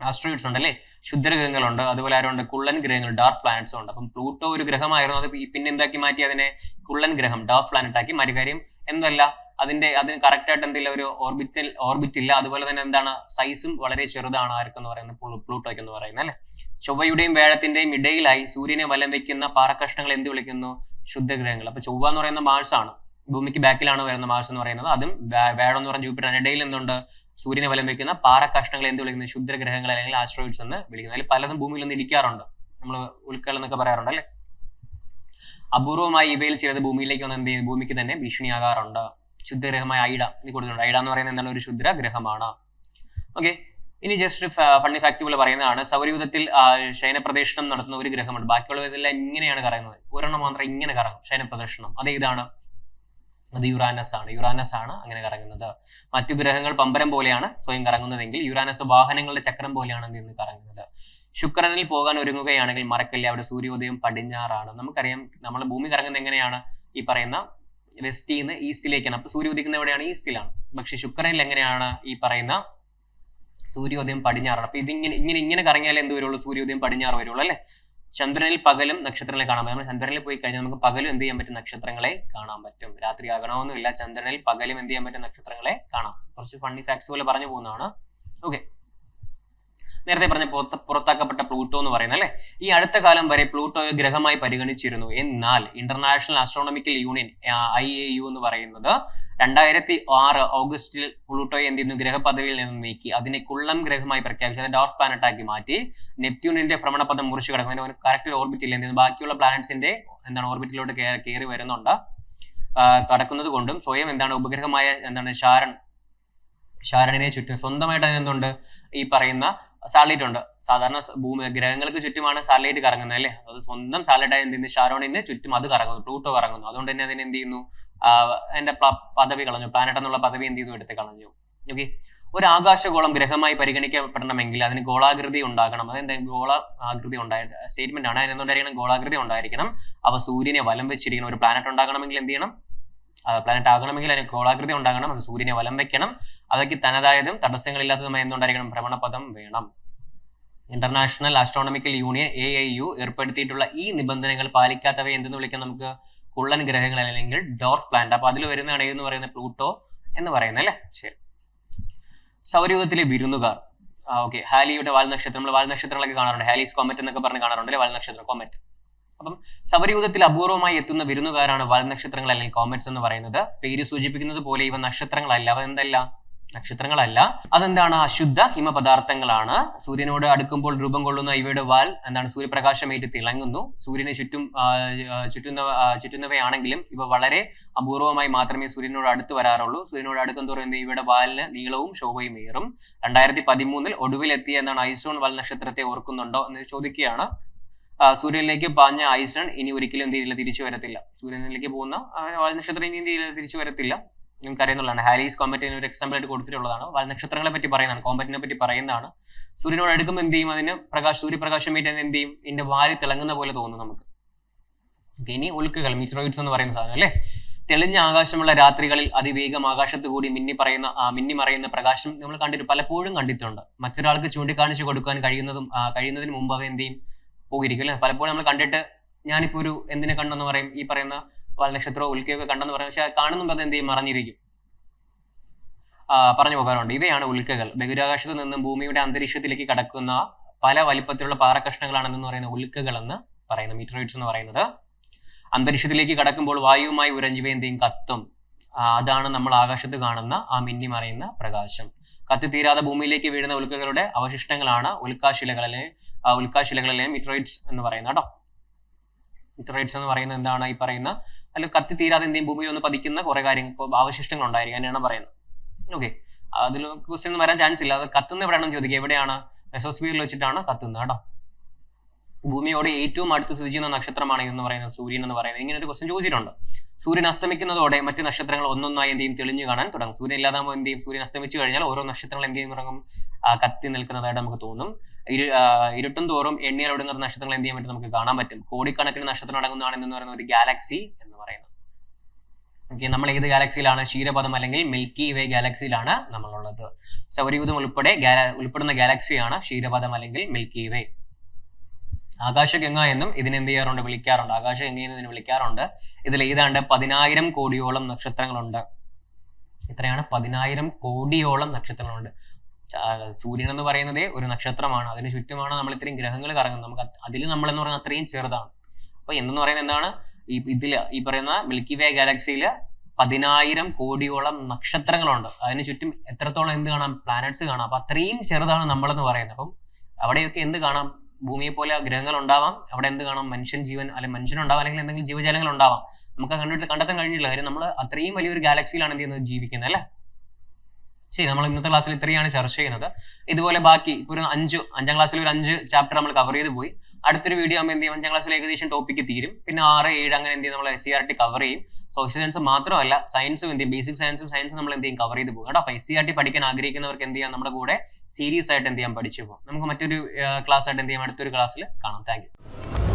ആസ്ട്രോയിഡ്സ് ഉണ്ട് അല്ലേ? ശുദ്ധഗ്രഹങ്ങളുണ്ട് അതുപോലെ ആരുണ്ട്? കുള്ളൻ ഗ്രഹങ്ങൾ ഡാർക്ക് പ്ലാനറ്റ്സ് ഉണ്ട്. അപ്പം പ്ലൂട്ടോ ഒരു ഗ്രഹമായിരുന്നു. അത് പിന്നെ എന്താക്കി മാറ്റി അതിനെ? കുള്ളൻ ഗ്രഹം ഡാർക്ക് പ്ലാനറ്റ് ആക്കി മാറ്റി. കാര്യം എന്തല്ല? അതിന്റെ അതിന് കറക്റ്റ് ആയിട്ട് എന്തില്ല ഒരു ഓർബിറ്റൽ ഓർബിറ്റ് ഇല്ല. അതുപോലെ തന്നെ എന്താണ്? സൈസും വളരെ ചെറുതാണ് ആർക്കെന്ന് പറയുന്നത്? പ്ലൂ- പ്ലൂട്ടോയ്ക്ക് എന്ന് പറയുന്നത് അല്ലെ? ചൊവ്വയുടെയും വ്യാഴത്തിന്റെയും ഇടയിലായി സൂര്യനെ വലം വെക്കുന്ന പാറക്കഷ്ണങ്ങൾ എന്ത് വിളിക്കുന്നു? ശുദ്ധഗ്രഹങ്ങൾ. അപ്പൊ ചൊവ്വ എന്ന് പറയുന്ന മാർസ് ആണ്. ഭൂമിക്ക് ബാക്കിലാണ് വരുന്ന മാർസ് എന്ന് പറയുന്നത്. അതും വേഴം എന്ന് പറഞ്ഞ ജൂപ്പിറ്റർ ഇടയിൽ എന്തുണ്ട്? സൂര്യനെ വലം വെക്കുന്ന പാറക്കഷ്ണങ്ങൾ എന്ത് വിളിക്കുന്നത് ശുദ്ധഗ്രഹങ്ങൾ അല്ലെങ്കിൽ ആസ്ട്രോയിഡ്സ് എന്ന് വിളിക്കുന്നത് അതിൽ പലതും ഭൂമിയിൽ നിന്ന് ഇടിക്കാറുണ്ട്. നമ്മൾ ഉൽക്കൽ എന്നൊക്കെ പറയാറുണ്ട് അല്ലേ? അപൂർവമായി ഇവയിൽ ചിലത് ഭൂമിയിലേക്ക് വന്ന് എന്ത് ചെയ്യും ഭൂമിക്ക് തന്നെ ഭീഷണിയാകാറുണ്ട്. ശുദ്ധഗ്രഹമായ ഐഡ ഇത് കൊടുത്തിട്ടുണ്ട്. ഐഡ എന്ന് പറയുന്നത് എന്താണ്? ഒരു ശുദ്ര ഗ്രഹമാണ് ഓക്കെ ഇനി ജസ്റ്റ് ഫണ്ണി ഫാക്ട് പോലെ പറയുന്നതാണ്. സൗരയൂഥത്തിൽ ശയനപ്രദക്ഷിണം നടത്തുന്ന ഒരു ഗ്രഹമുണ്ട്. ബാക്കിയുള്ളതെല്ലാം ഇങ്ങനെയാണ് കറങ്ങുന്നത്. ഒരെണ്ണം മാത്രം ഇങ്ങനെ കറങ്ങും. ശയനപ്രദക്ഷിണം. അത് ഏതാണ്? അത് യുറാനസ് ആണ്. യുറാനസ് ആണ് അങ്ങനെ കറങ്ങുന്നത്. മറ്റു ഗ്രഹങ്ങൾ പമ്പരം പോലെയാണ് സ്വയം കറങ്ങുന്നതെങ്കിൽ യുറാനസ് വാഹനങ്ങളുടെ ചക്രം പോലെയാണ് എന്ത് കറങ്ങുന്നത്. ശുക്രനിൽ പോകാൻ ഒരുങ്ങുകയാണെങ്കിൽ മറക്കല്ലേ? അവിടെ സൂര്യോദയം പടിഞ്ഞാറാണ്. നമുക്കറിയാം നമ്മൾ ഭൂമി കറങ്ങുന്നത് എങ്ങനെയാണ്? ഈ പറയുന്ന വെസ്റ്റിൽ നിന്ന് ഈസ്റ്റിലേക്കാണ് അപ്പൊ സൂര്യ ഉദിക്കുന്ന എവിടെയാണ്? ഈസ്റ്റിലാണ് പക്ഷെ ശുക്രനിൽ എങ്ങനെയാണ് ഈ പറയുന്ന സൂര്യോദയം പടിഞ്ഞാറാണ്. അപ്പൊ ഇതിങ്ങനെ ഇങ്ങനെ ഇങ്ങനെ കറങ്ങിയാലേ എന്ത് വരുള്ളൂ? സൂര്യോദയം പടിഞ്ഞാറ് വരുള്ളൂ അല്ലെ? ചന്ദ്രനിൽ പകലും നക്ഷത്രങ്ങളെ കാണാൻ പറ്റും. നമ്മൾ ചന്ദ്രനിൽ പോയി കഴിഞ്ഞാൽ നമുക്ക് പകലും എന്ത് ചെയ്യാൻ പറ്റും? നക്ഷത്രങ്ങളെ കാണാൻ പറ്റും. രാത്രി ആകണമെന്നില്ല. ചന്ദ്രനിൽ പകലും എന്ത് ചെയ്യാൻ പറ്റും? നക്ഷത്രങ്ങളെ കാണാം. കുറച്ച് ഫണ്ണി ഫാക്ട്സ് പോലെ പറഞ്ഞു പോകുന്നതാണ്. ഓക്കെ നേരത്തെ പറഞ്ഞ പുറത്ത് പുറത്താക്കപ്പെട്ട പ്ലൂട്ടോ എന്ന് പറയുന്നത് അല്ലെ? ഈ അടുത്ത കാലം വരെ പ്ലൂട്ടോയെ ഗ്രഹമായി പരിഗണിച്ചിരുന്നു. എന്നാൽ International Astronomical Union I A U എന്ന് പറയുന്നത് രണ്ടായിരത്തി ആറ് ഓഗസ്റ്റിൽ പ്ലൂട്ടോയെ എന്ത് ചെയ്യുന്നു? ഗ്രഹപദവിയിൽ നിന്ന് നീക്കി. അതിനെ കുള്ളം ഗ്രഹമായി പ്രഖ്യാപിച്ചു. അത് ഡോർക്ക് പ്ലാനറ്റ് ആക്കി മാറ്റി. നെപ്റ്റ്യൂണിന്റെ ഭ്രമണപഥം മുറിച്ചു കിടക്കുന്നു. കറക്റ്റ് ഓർബിറ്റിൽ എന്ത് ചെയ്യുന്നു? ബാക്കിയുള്ള പ്ലാനറ്റ്സിന്റെ എന്താണ് ഓർബിറ്റിലോട്ട് കയറി വരുന്നുണ്ട്. കടക്കുന്നത് കൊണ്ടും സ്വയം എന്താണ് ഉപഗ്രഹമായ എന്താണ് ഷാരൺ ഷാരണിനെ ചുറ്റും സ്വന്തമായിട്ട് അതിനെന്തുണ്ട്? ഈ പറയുന്ന സാറ്റലൈറ്റ് ഉണ്ട്. സാധാരണ ഭൂമി ഗ്രഹങ്ങൾക്ക് ചുറ്റുമാണ് സാറ്റലൈറ്റ് കറങ്ങുന്നത് അല്ലേ? അത് സ്വന്തം സാറ്റലൈറ്റ് ആയി ചെയ്യുന്നു ഷാരോണിന് ചുറ്റും അത് കറങ്ങുന്നു പ്ലൂട്ടോ കറങ്ങുന്നു. അതുകൊണ്ട് തന്നെ അതിന് എന്ത് ചെയ്യുന്നു? എന്റെ പദവി കളഞ്ഞു. പ്ലാനറ്റ് എന്നുള്ള പദവി എന്ത് ചെയ്തു എടുത്ത് കളഞ്ഞു. ഓക്കെ ഒരു ആകാശഗോളം ഗ്രഹമായി പരിഗണിക്കപ്പെടണമെങ്കിൽ അതിന് ഗോളാകൃതി ഉണ്ടാകണം. അതെന്താ? ഗോള ആകൃതി ഉണ്ടായ സ്റ്റേറ്റ്മെന്റ് ആണ്. അതിനെന്തുണ്ടായിരിക്കണം? ഗോളാകൃതി ഉണ്ടായിരിക്കണം. അവ സൂര്യനെ വലം വെച്ചിരിക്കണം ഒരു പ്ലാനറ്റ് ഉണ്ടാകണമെങ്കിൽ എന്ത് ചെയ്യണം? പ്ലാനറ്റ് ആകണമെങ്കിൽ അതിന് ഗോളാകൃതി ഉണ്ടാകണം അത് സൂര്യനെ വലം വെക്കണം അതൊക്കെ തനതായതും തടസ്സങ്ങളില്ലാത്തതുമായ എന്തുണ്ടായിരിക്കണം? ഭ്രമണപഥം വേണം. International Astronomical Union A I U ഏർപ്പെടുത്തിയിട്ടുള്ള ഈ നിബന്ധനകൾ പാലിക്കാത്തവയെ എന്തെന്ന് വിളിക്കാം നമുക്ക്? കുള്ളൻ ഗ്രഹങ്ങൾ അല്ലെങ്കിൽ ഡോർഫ് പ്ലാന്റ്. അപ്പൊ അതിൽ വരുന്നതാണ് ഏതെന്ന് പറയുന്നത്? പ്ലൂട്ടോ എന്ന് പറയുന്നത് അല്ലേ? ശരി. സൗരയൂഥത്തിലെ ബിരുന്നുകാർ. ഓക്കെ ഹാലിയുടെ വാൽ നക്ഷത്രം നമ്മൾ വാൽ നക്ഷത്രങ്ങളൊക്കെ കാണാറുണ്ട്. ഹാലീസ് കോമറ്റ് എന്നൊക്കെ പറഞ്ഞ് കാണാറുണ്ട് അല്ലേ? വാൽ നക്ഷത്രം കോമറ്റ്. അപ്പം സൗരയൂഥത്തിൽ അപൂർവമായി എത്തുന്ന വിരുന്നുകാരാണ് വാൽ നക്ഷത്രങ്ങൾ അല്ലെങ്കിൽ കോമറ്റ്സ് എന്ന് പറയുന്നത്. പേര് സൂചിപ്പിക്കുന്നത് പോലെ ഇവ നക്ഷത്രങ്ങളല്ല. അവ എന്തല്ല നക്ഷത്രങ്ങളല്ല. അതെന്താണ്? അശുദ്ധ ഹിമപദാർത്ഥങ്ങളാണ്. സൂര്യനോട് അടുക്കുമ്പോൾ രൂപം കൊള്ളുന്ന ഇവയുടെ വാൽ എന്താണ്? സൂര്യപ്രകാശമേറ്റ് തിളങ്ങുന്നു. സൂര്യനെ ചുറ്റും ചുറ്റുന്ന ചുറ്റുന്നവയാണെങ്കിലും ഇവ വളരെ അപൂർവമായി മാത്രമേ സൂര്യനോട് അടുത്ത് വരാറുള്ളൂ. സൂര്യനോട് അടുക്കും തോറും ഇവയുടെ വാലിന് നീളവും ശോഭയും ഏറും. രണ്ടായിരത്തി പതിമൂന്നിൽ ഒടുവിലെത്തിയ എന്താണ് ഐസോൺ വാൽ നക്ഷത്രത്തെ ഓർക്കുന്നുണ്ടോ എന്ന് ചോദിക്കുകയാണ്. സൂര്യനിലേക്ക് പാഞ്ഞ ഐസൺ ഇനി ഒരിക്കലും എന്ത് ചെയ്യില്ല തിരിച്ചു വരത്തില്ല. സൂര്യനിലേക്ക് പോകുന്ന വാൽനക്ഷത്രം വാൽ നക്ഷത്രം ഇനി എന്ത് ചെയ്യില്ല തിരിച്ചു വരത്തില്ല. നിങ്ങൾക്ക് അറിയുന്നതാണ് ഹാലീസ് കോമ്പറ്റിന് ഒരു എക്സാമ്പിൾ ആയിട്ട് കൊടുത്തിട്ടുള്ളതാണ്. വാൽനക്ഷത്രങ്ങളെ പറ്റി പറയുന്നതാണ് കോമ്പറ്റിനെ പറ്റി പറയുന്നതാണ്. സൂര്യനോട് അടുക്കുമ്പോൾ എന്ത് ചെയ്യും അതിന്? പ്രകാശ് സൂര്യപ്രകാശം ഏറ്റ് എന്ത് ചെയ്യും? ഇതിന്റെ വാരി തിളങ്ങുന്ന പോലെ തോന്നും നമുക്ക്. ഇനി ഉൾക്കുകൾ മീറ്ററോയിഡ്സ് എന്ന് പറയുന്ന സാധനം അല്ലേ? തെളിഞ്ഞ ആകാശമുള്ള രാത്രികളിൽ അതിവേഗം ആകാശത്ത് കൂടി മിന്നി പറയുന്ന മിന്നി മറയുന്ന പ്രകാശം നമ്മൾ കണ്ടിട്ട് പലപ്പോഴും കണ്ടിട്ടുണ്ട്. മറ്റൊരാൾക്ക് ചൂണ്ടിക്കാണിച്ചു കൊടുക്കാൻ കഴിയുന്നതും കഴിയുന്നതിന് മുമ്പ് അവ എന്ത് ചെയ്യും? പോയിരിക്കും അല്ലെ? പലപ്പോഴും നമ്മൾ കണ്ടിട്ട് ഞാനിപ്പോ ഒരു എന്തിനെ കണ്ടെന്ന് പറയും? ഈ പറയുന്ന വാൽനക്ഷത്രമോ ഉൽക്കയൊക്കെ കണ്ടെന്ന് പറയും. പക്ഷെ കാണുന്നുമ്പോൾ അത് എന്ത് ചെയ്യും? മറഞ്ഞിരിക്കും. പറഞ്ഞു പോകാറുണ്ട്. ഇവയാണ് ഉൽക്കകൾ. ബഹിരാകാശത്ത് നിന്നും ഭൂമിയുടെ അന്തരീക്ഷത്തിലേക്ക് കടക്കുന്ന പല വലിപ്പത്തിലുള്ള പാറക്കഷ്ണങ്ങളാണ് എന്ന് പറയുന്ന ഉൽക്കകൾ എന്ന് പറയുന്ന മീറ്ററോയിഡ്സ് എന്ന് പറയുന്നത്. അന്തരീക്ഷത്തിലേക്ക് കടക്കുമ്പോൾ വായുവുമായി ഉരഞ്ഞിവ എന്ത് ചെയ്യും? കത്തും. അതാണ് നമ്മൾ ആകാശത്ത് കാണുന്ന ആ മിന്നി മറയുന്ന പ്രകാശം. കത്തിത്തീരാതെ ഭൂമിയിലേക്ക് വീഴുന്ന ഉൽക്കകളുടെ അവശിഷ്ടങ്ങളാണ് ഉൽക്കാശിലകൾ അല്ലെങ്കിൽ ആ ഉൽക്കാശിലകളിലെ എന്ന് പറയുന്ന കേട്ടോ. എന്ന് പറയുന്നത് എന്താണ്? ഈ പറയുന്ന അല്ലെങ്കിൽ കത്തി തീരാതെ എന്തെങ്കിലും ഭൂമിയിൽ ഒന്ന് പതിക്കുന്ന കുറെ കാര്യങ്ങൾ അവശിഷ്ടങ്ങൾ ഉണ്ടായിരിക്കും അങ്ങനെയാണ് പറയുന്നത്. ഓക്കെ അതിൽ ക്വസ്റ്റ്യൻ വരാൻ ചാൻസ് ഇല്ല. അത് കത്തുന്ന എവിടെയാണെന്ന് ചോദിക്കുക എവിടെയാണ്? മെസോസ്ഫിയറിൽ വെച്ചിട്ടാണ് കത്തുന്നത് കേട്ടോ. ഭൂമിയോട് ഏറ്റവും അടുത്ത് സ്ഥിതി ചെയ്യുന്ന നക്ഷത്രമാണ് എന്ന് പറയുന്നത് സൂര്യൻ എന്ന് പറയുന്നത്. ഇങ്ങനെ ഒരു ക്വസ്റ്റ്യൻ ചോദിച്ചിട്ടുണ്ട്. സൂര്യൻ അസ്തമിക്കുന്നതോടെ മറ്റ് നക്ഷത്രങ്ങൾ ഒന്നൊന്നായി എന്ത് ചെയ്യും? തെളിഞ്ഞു കാണാൻ തുടങ്ങും. സൂര്യൻ ഇല്ലാതാകുമ്പോൾ എന്ത് ചെയ്യും? സൂര്യൻ അസ്തമിച്ചു കഴിഞ്ഞാൽ ഓരോ നക്ഷത്രങ്ങൾ എന്ത് ചെയ്യും? തുടങ്ങും കത്തി നിൽക്കുന്നതായിട്ട് നമുക്ക് തോന്നും. ഇരു ഇരുട്ടും തോറും എണ്ണിയാൽ ഒടുങ്ങുന്ന നക്ഷത്രങ്ങൾ എന്ത് ചെയ്യാൻ നമുക്ക് കാണാൻ പറ്റും. കോടിക്കണക്കിന് നക്ഷത്രം അടങ്ങുന്നതാണ് എന്ന് പറയുന്ന ഒരു ഗാലക്സി എന്ന് പറയുന്നത്. ഓക്കെ നമ്മൾ ഏത് ഗാലക്സിയിലാണ് ക്ഷീരപഥം അല്ലെങ്കിൽ മിൽക്കി വേ ഗാലക്സിയിലാണ് നമ്മളുള്ളത്. സൗരയൂഥം ഉൾപ്പെടെ ഉൾപ്പെടുന്ന ഗാലക്സിയാണ് ക്ഷീരപഥം അല്ലെങ്കിൽ മിൽക്കി വേ ആകാശഗംഗ എന്നും ഇതിനെ എന്ത് ചെയ്യാറുണ്ട്? വിളിക്കാറുണ്ട്. ആകാശഗംഗ എന്ന് ഇതിനെ വിളിക്കാറുണ്ട്. ഇതിൽ ഏതാണ്ട് പതിനായിരം കോടിയോളം നക്ഷത്രങ്ങളുണ്ട്. എത്രയാണ്? പതിനായിരം കോടിയോളം നക്ഷത്രങ്ങളുണ്ട്. സൂര്യൻ എന്ന് പറയുന്നത് ഒരു നക്ഷത്രമാണ്. അതിന് ചുറ്റുമാണ് നമ്മൾ ഇത്രയും ഗ്രഹങ്ങൾ കറങ്ങുന്നത്. നമുക്ക് അതിൽ നമ്മൾ എന്ന് പറയുന്നത് അത്രയും ചെറുതാണ്. അപ്പൊ എന്തെന്ന് പറയുന്നത് എന്താണ്? ഈ ഇതിൽ ഈ പറയുന്ന മിൽക്കി വേ ഗാലക്സിയിൽ പതിനായിരം കോടിയോളം നക്ഷത്രങ്ങളുണ്ട്. അതിന് ചുറ്റും എത്രത്തോളം എന്ത് കാണാം? പ്ലാനറ്റ്സ് കാണാം. അപ്പൊ അത്രയും ചെറുതാണ് നമ്മളെന്ന് പറയുന്നത്. അപ്പം അവിടെയൊക്കെ എന്ത് കാണാം? ഭൂമിയെ പോലെ ഗ്രഹങ്ങൾ ഉണ്ടാവാം. അവിടെ എന്ത് കാണാം? മനുഷ്യൻ ജീവൻ അല്ലെങ്കിൽ മനുഷ്യൻ ഉണ്ടാവാം അല്ലെങ്കിൽ എന്തെങ്കിലും ജീവജാലങ്ങൾ ഉണ്ടാവാം. നമുക്ക് കണ്ടിട്ട് കണ്ടെത്താൻ കഴിഞ്ഞില്ല കാര്യം നമ്മൾ അത്രയും വലിയൊരു ഗാലക്സിയിലാണ് എന്ത് ചെയ്യുന്നത്? ജീവിക്കുന്നത് അല്ലേ? ശരി നമ്മൾ ഇന്നത്തെ ക്ലാസ്സിൽ ഇത്രയാണ് ചർച്ച ചെയ്യുന്നത്. ഇതുപോലെ ബാക്കി ഒരു അഞ്ച് അഞ്ചാം ക്ലാസ്സിൽ ഒരു അഞ്ച് ചാപ്റ്റർ നമ്മൾ കവർ ചെയ്ത് പോയി. അടുത്തൊരു വീഡിയോ ആകുമ്പോൾ എന്ത് ചെയ്യും? അഞ്ചാം ക്ലാസ്സിൽ ഏകദേശം ടോപ്പിക്ക് തീരും. പിന്നെ ആറ് ഏഴ് അങ്ങനെ എന്ത് ചെയ്യും? നമ്മൾ S C R T cover ചെയ്യും. സോഷ്യൽ സയൻസ് മാത്രമല്ല സയൻസും എന്ത് ചെയ്യും? ബേസിക് സയൻസും സയൻസും നമ്മൾ എന്ത് ചെയ്യും? കവർ ചെയ്ത് പോകും. കേട്ടോ? അപ്പൊ എസ് സി ആർ ടി പഠിക്കാൻ ആഗ്രഹിക്കുന്നവർക്ക് എന്ത് ചെയ്യാം? നമ്മുടെ കൂടെ സീരീസ് ആയിട്ട് എന്ത് ചെയ്യാൻ പഠിച്ചു പോകും. നമുക്ക് മറ്റൊരു ക്ലാസ് ആയിട്ട് എന്ത് ചെയ്യാം? അടുത്തൊരു ക്ലാസ്സിൽ കാണാം. താങ്ക്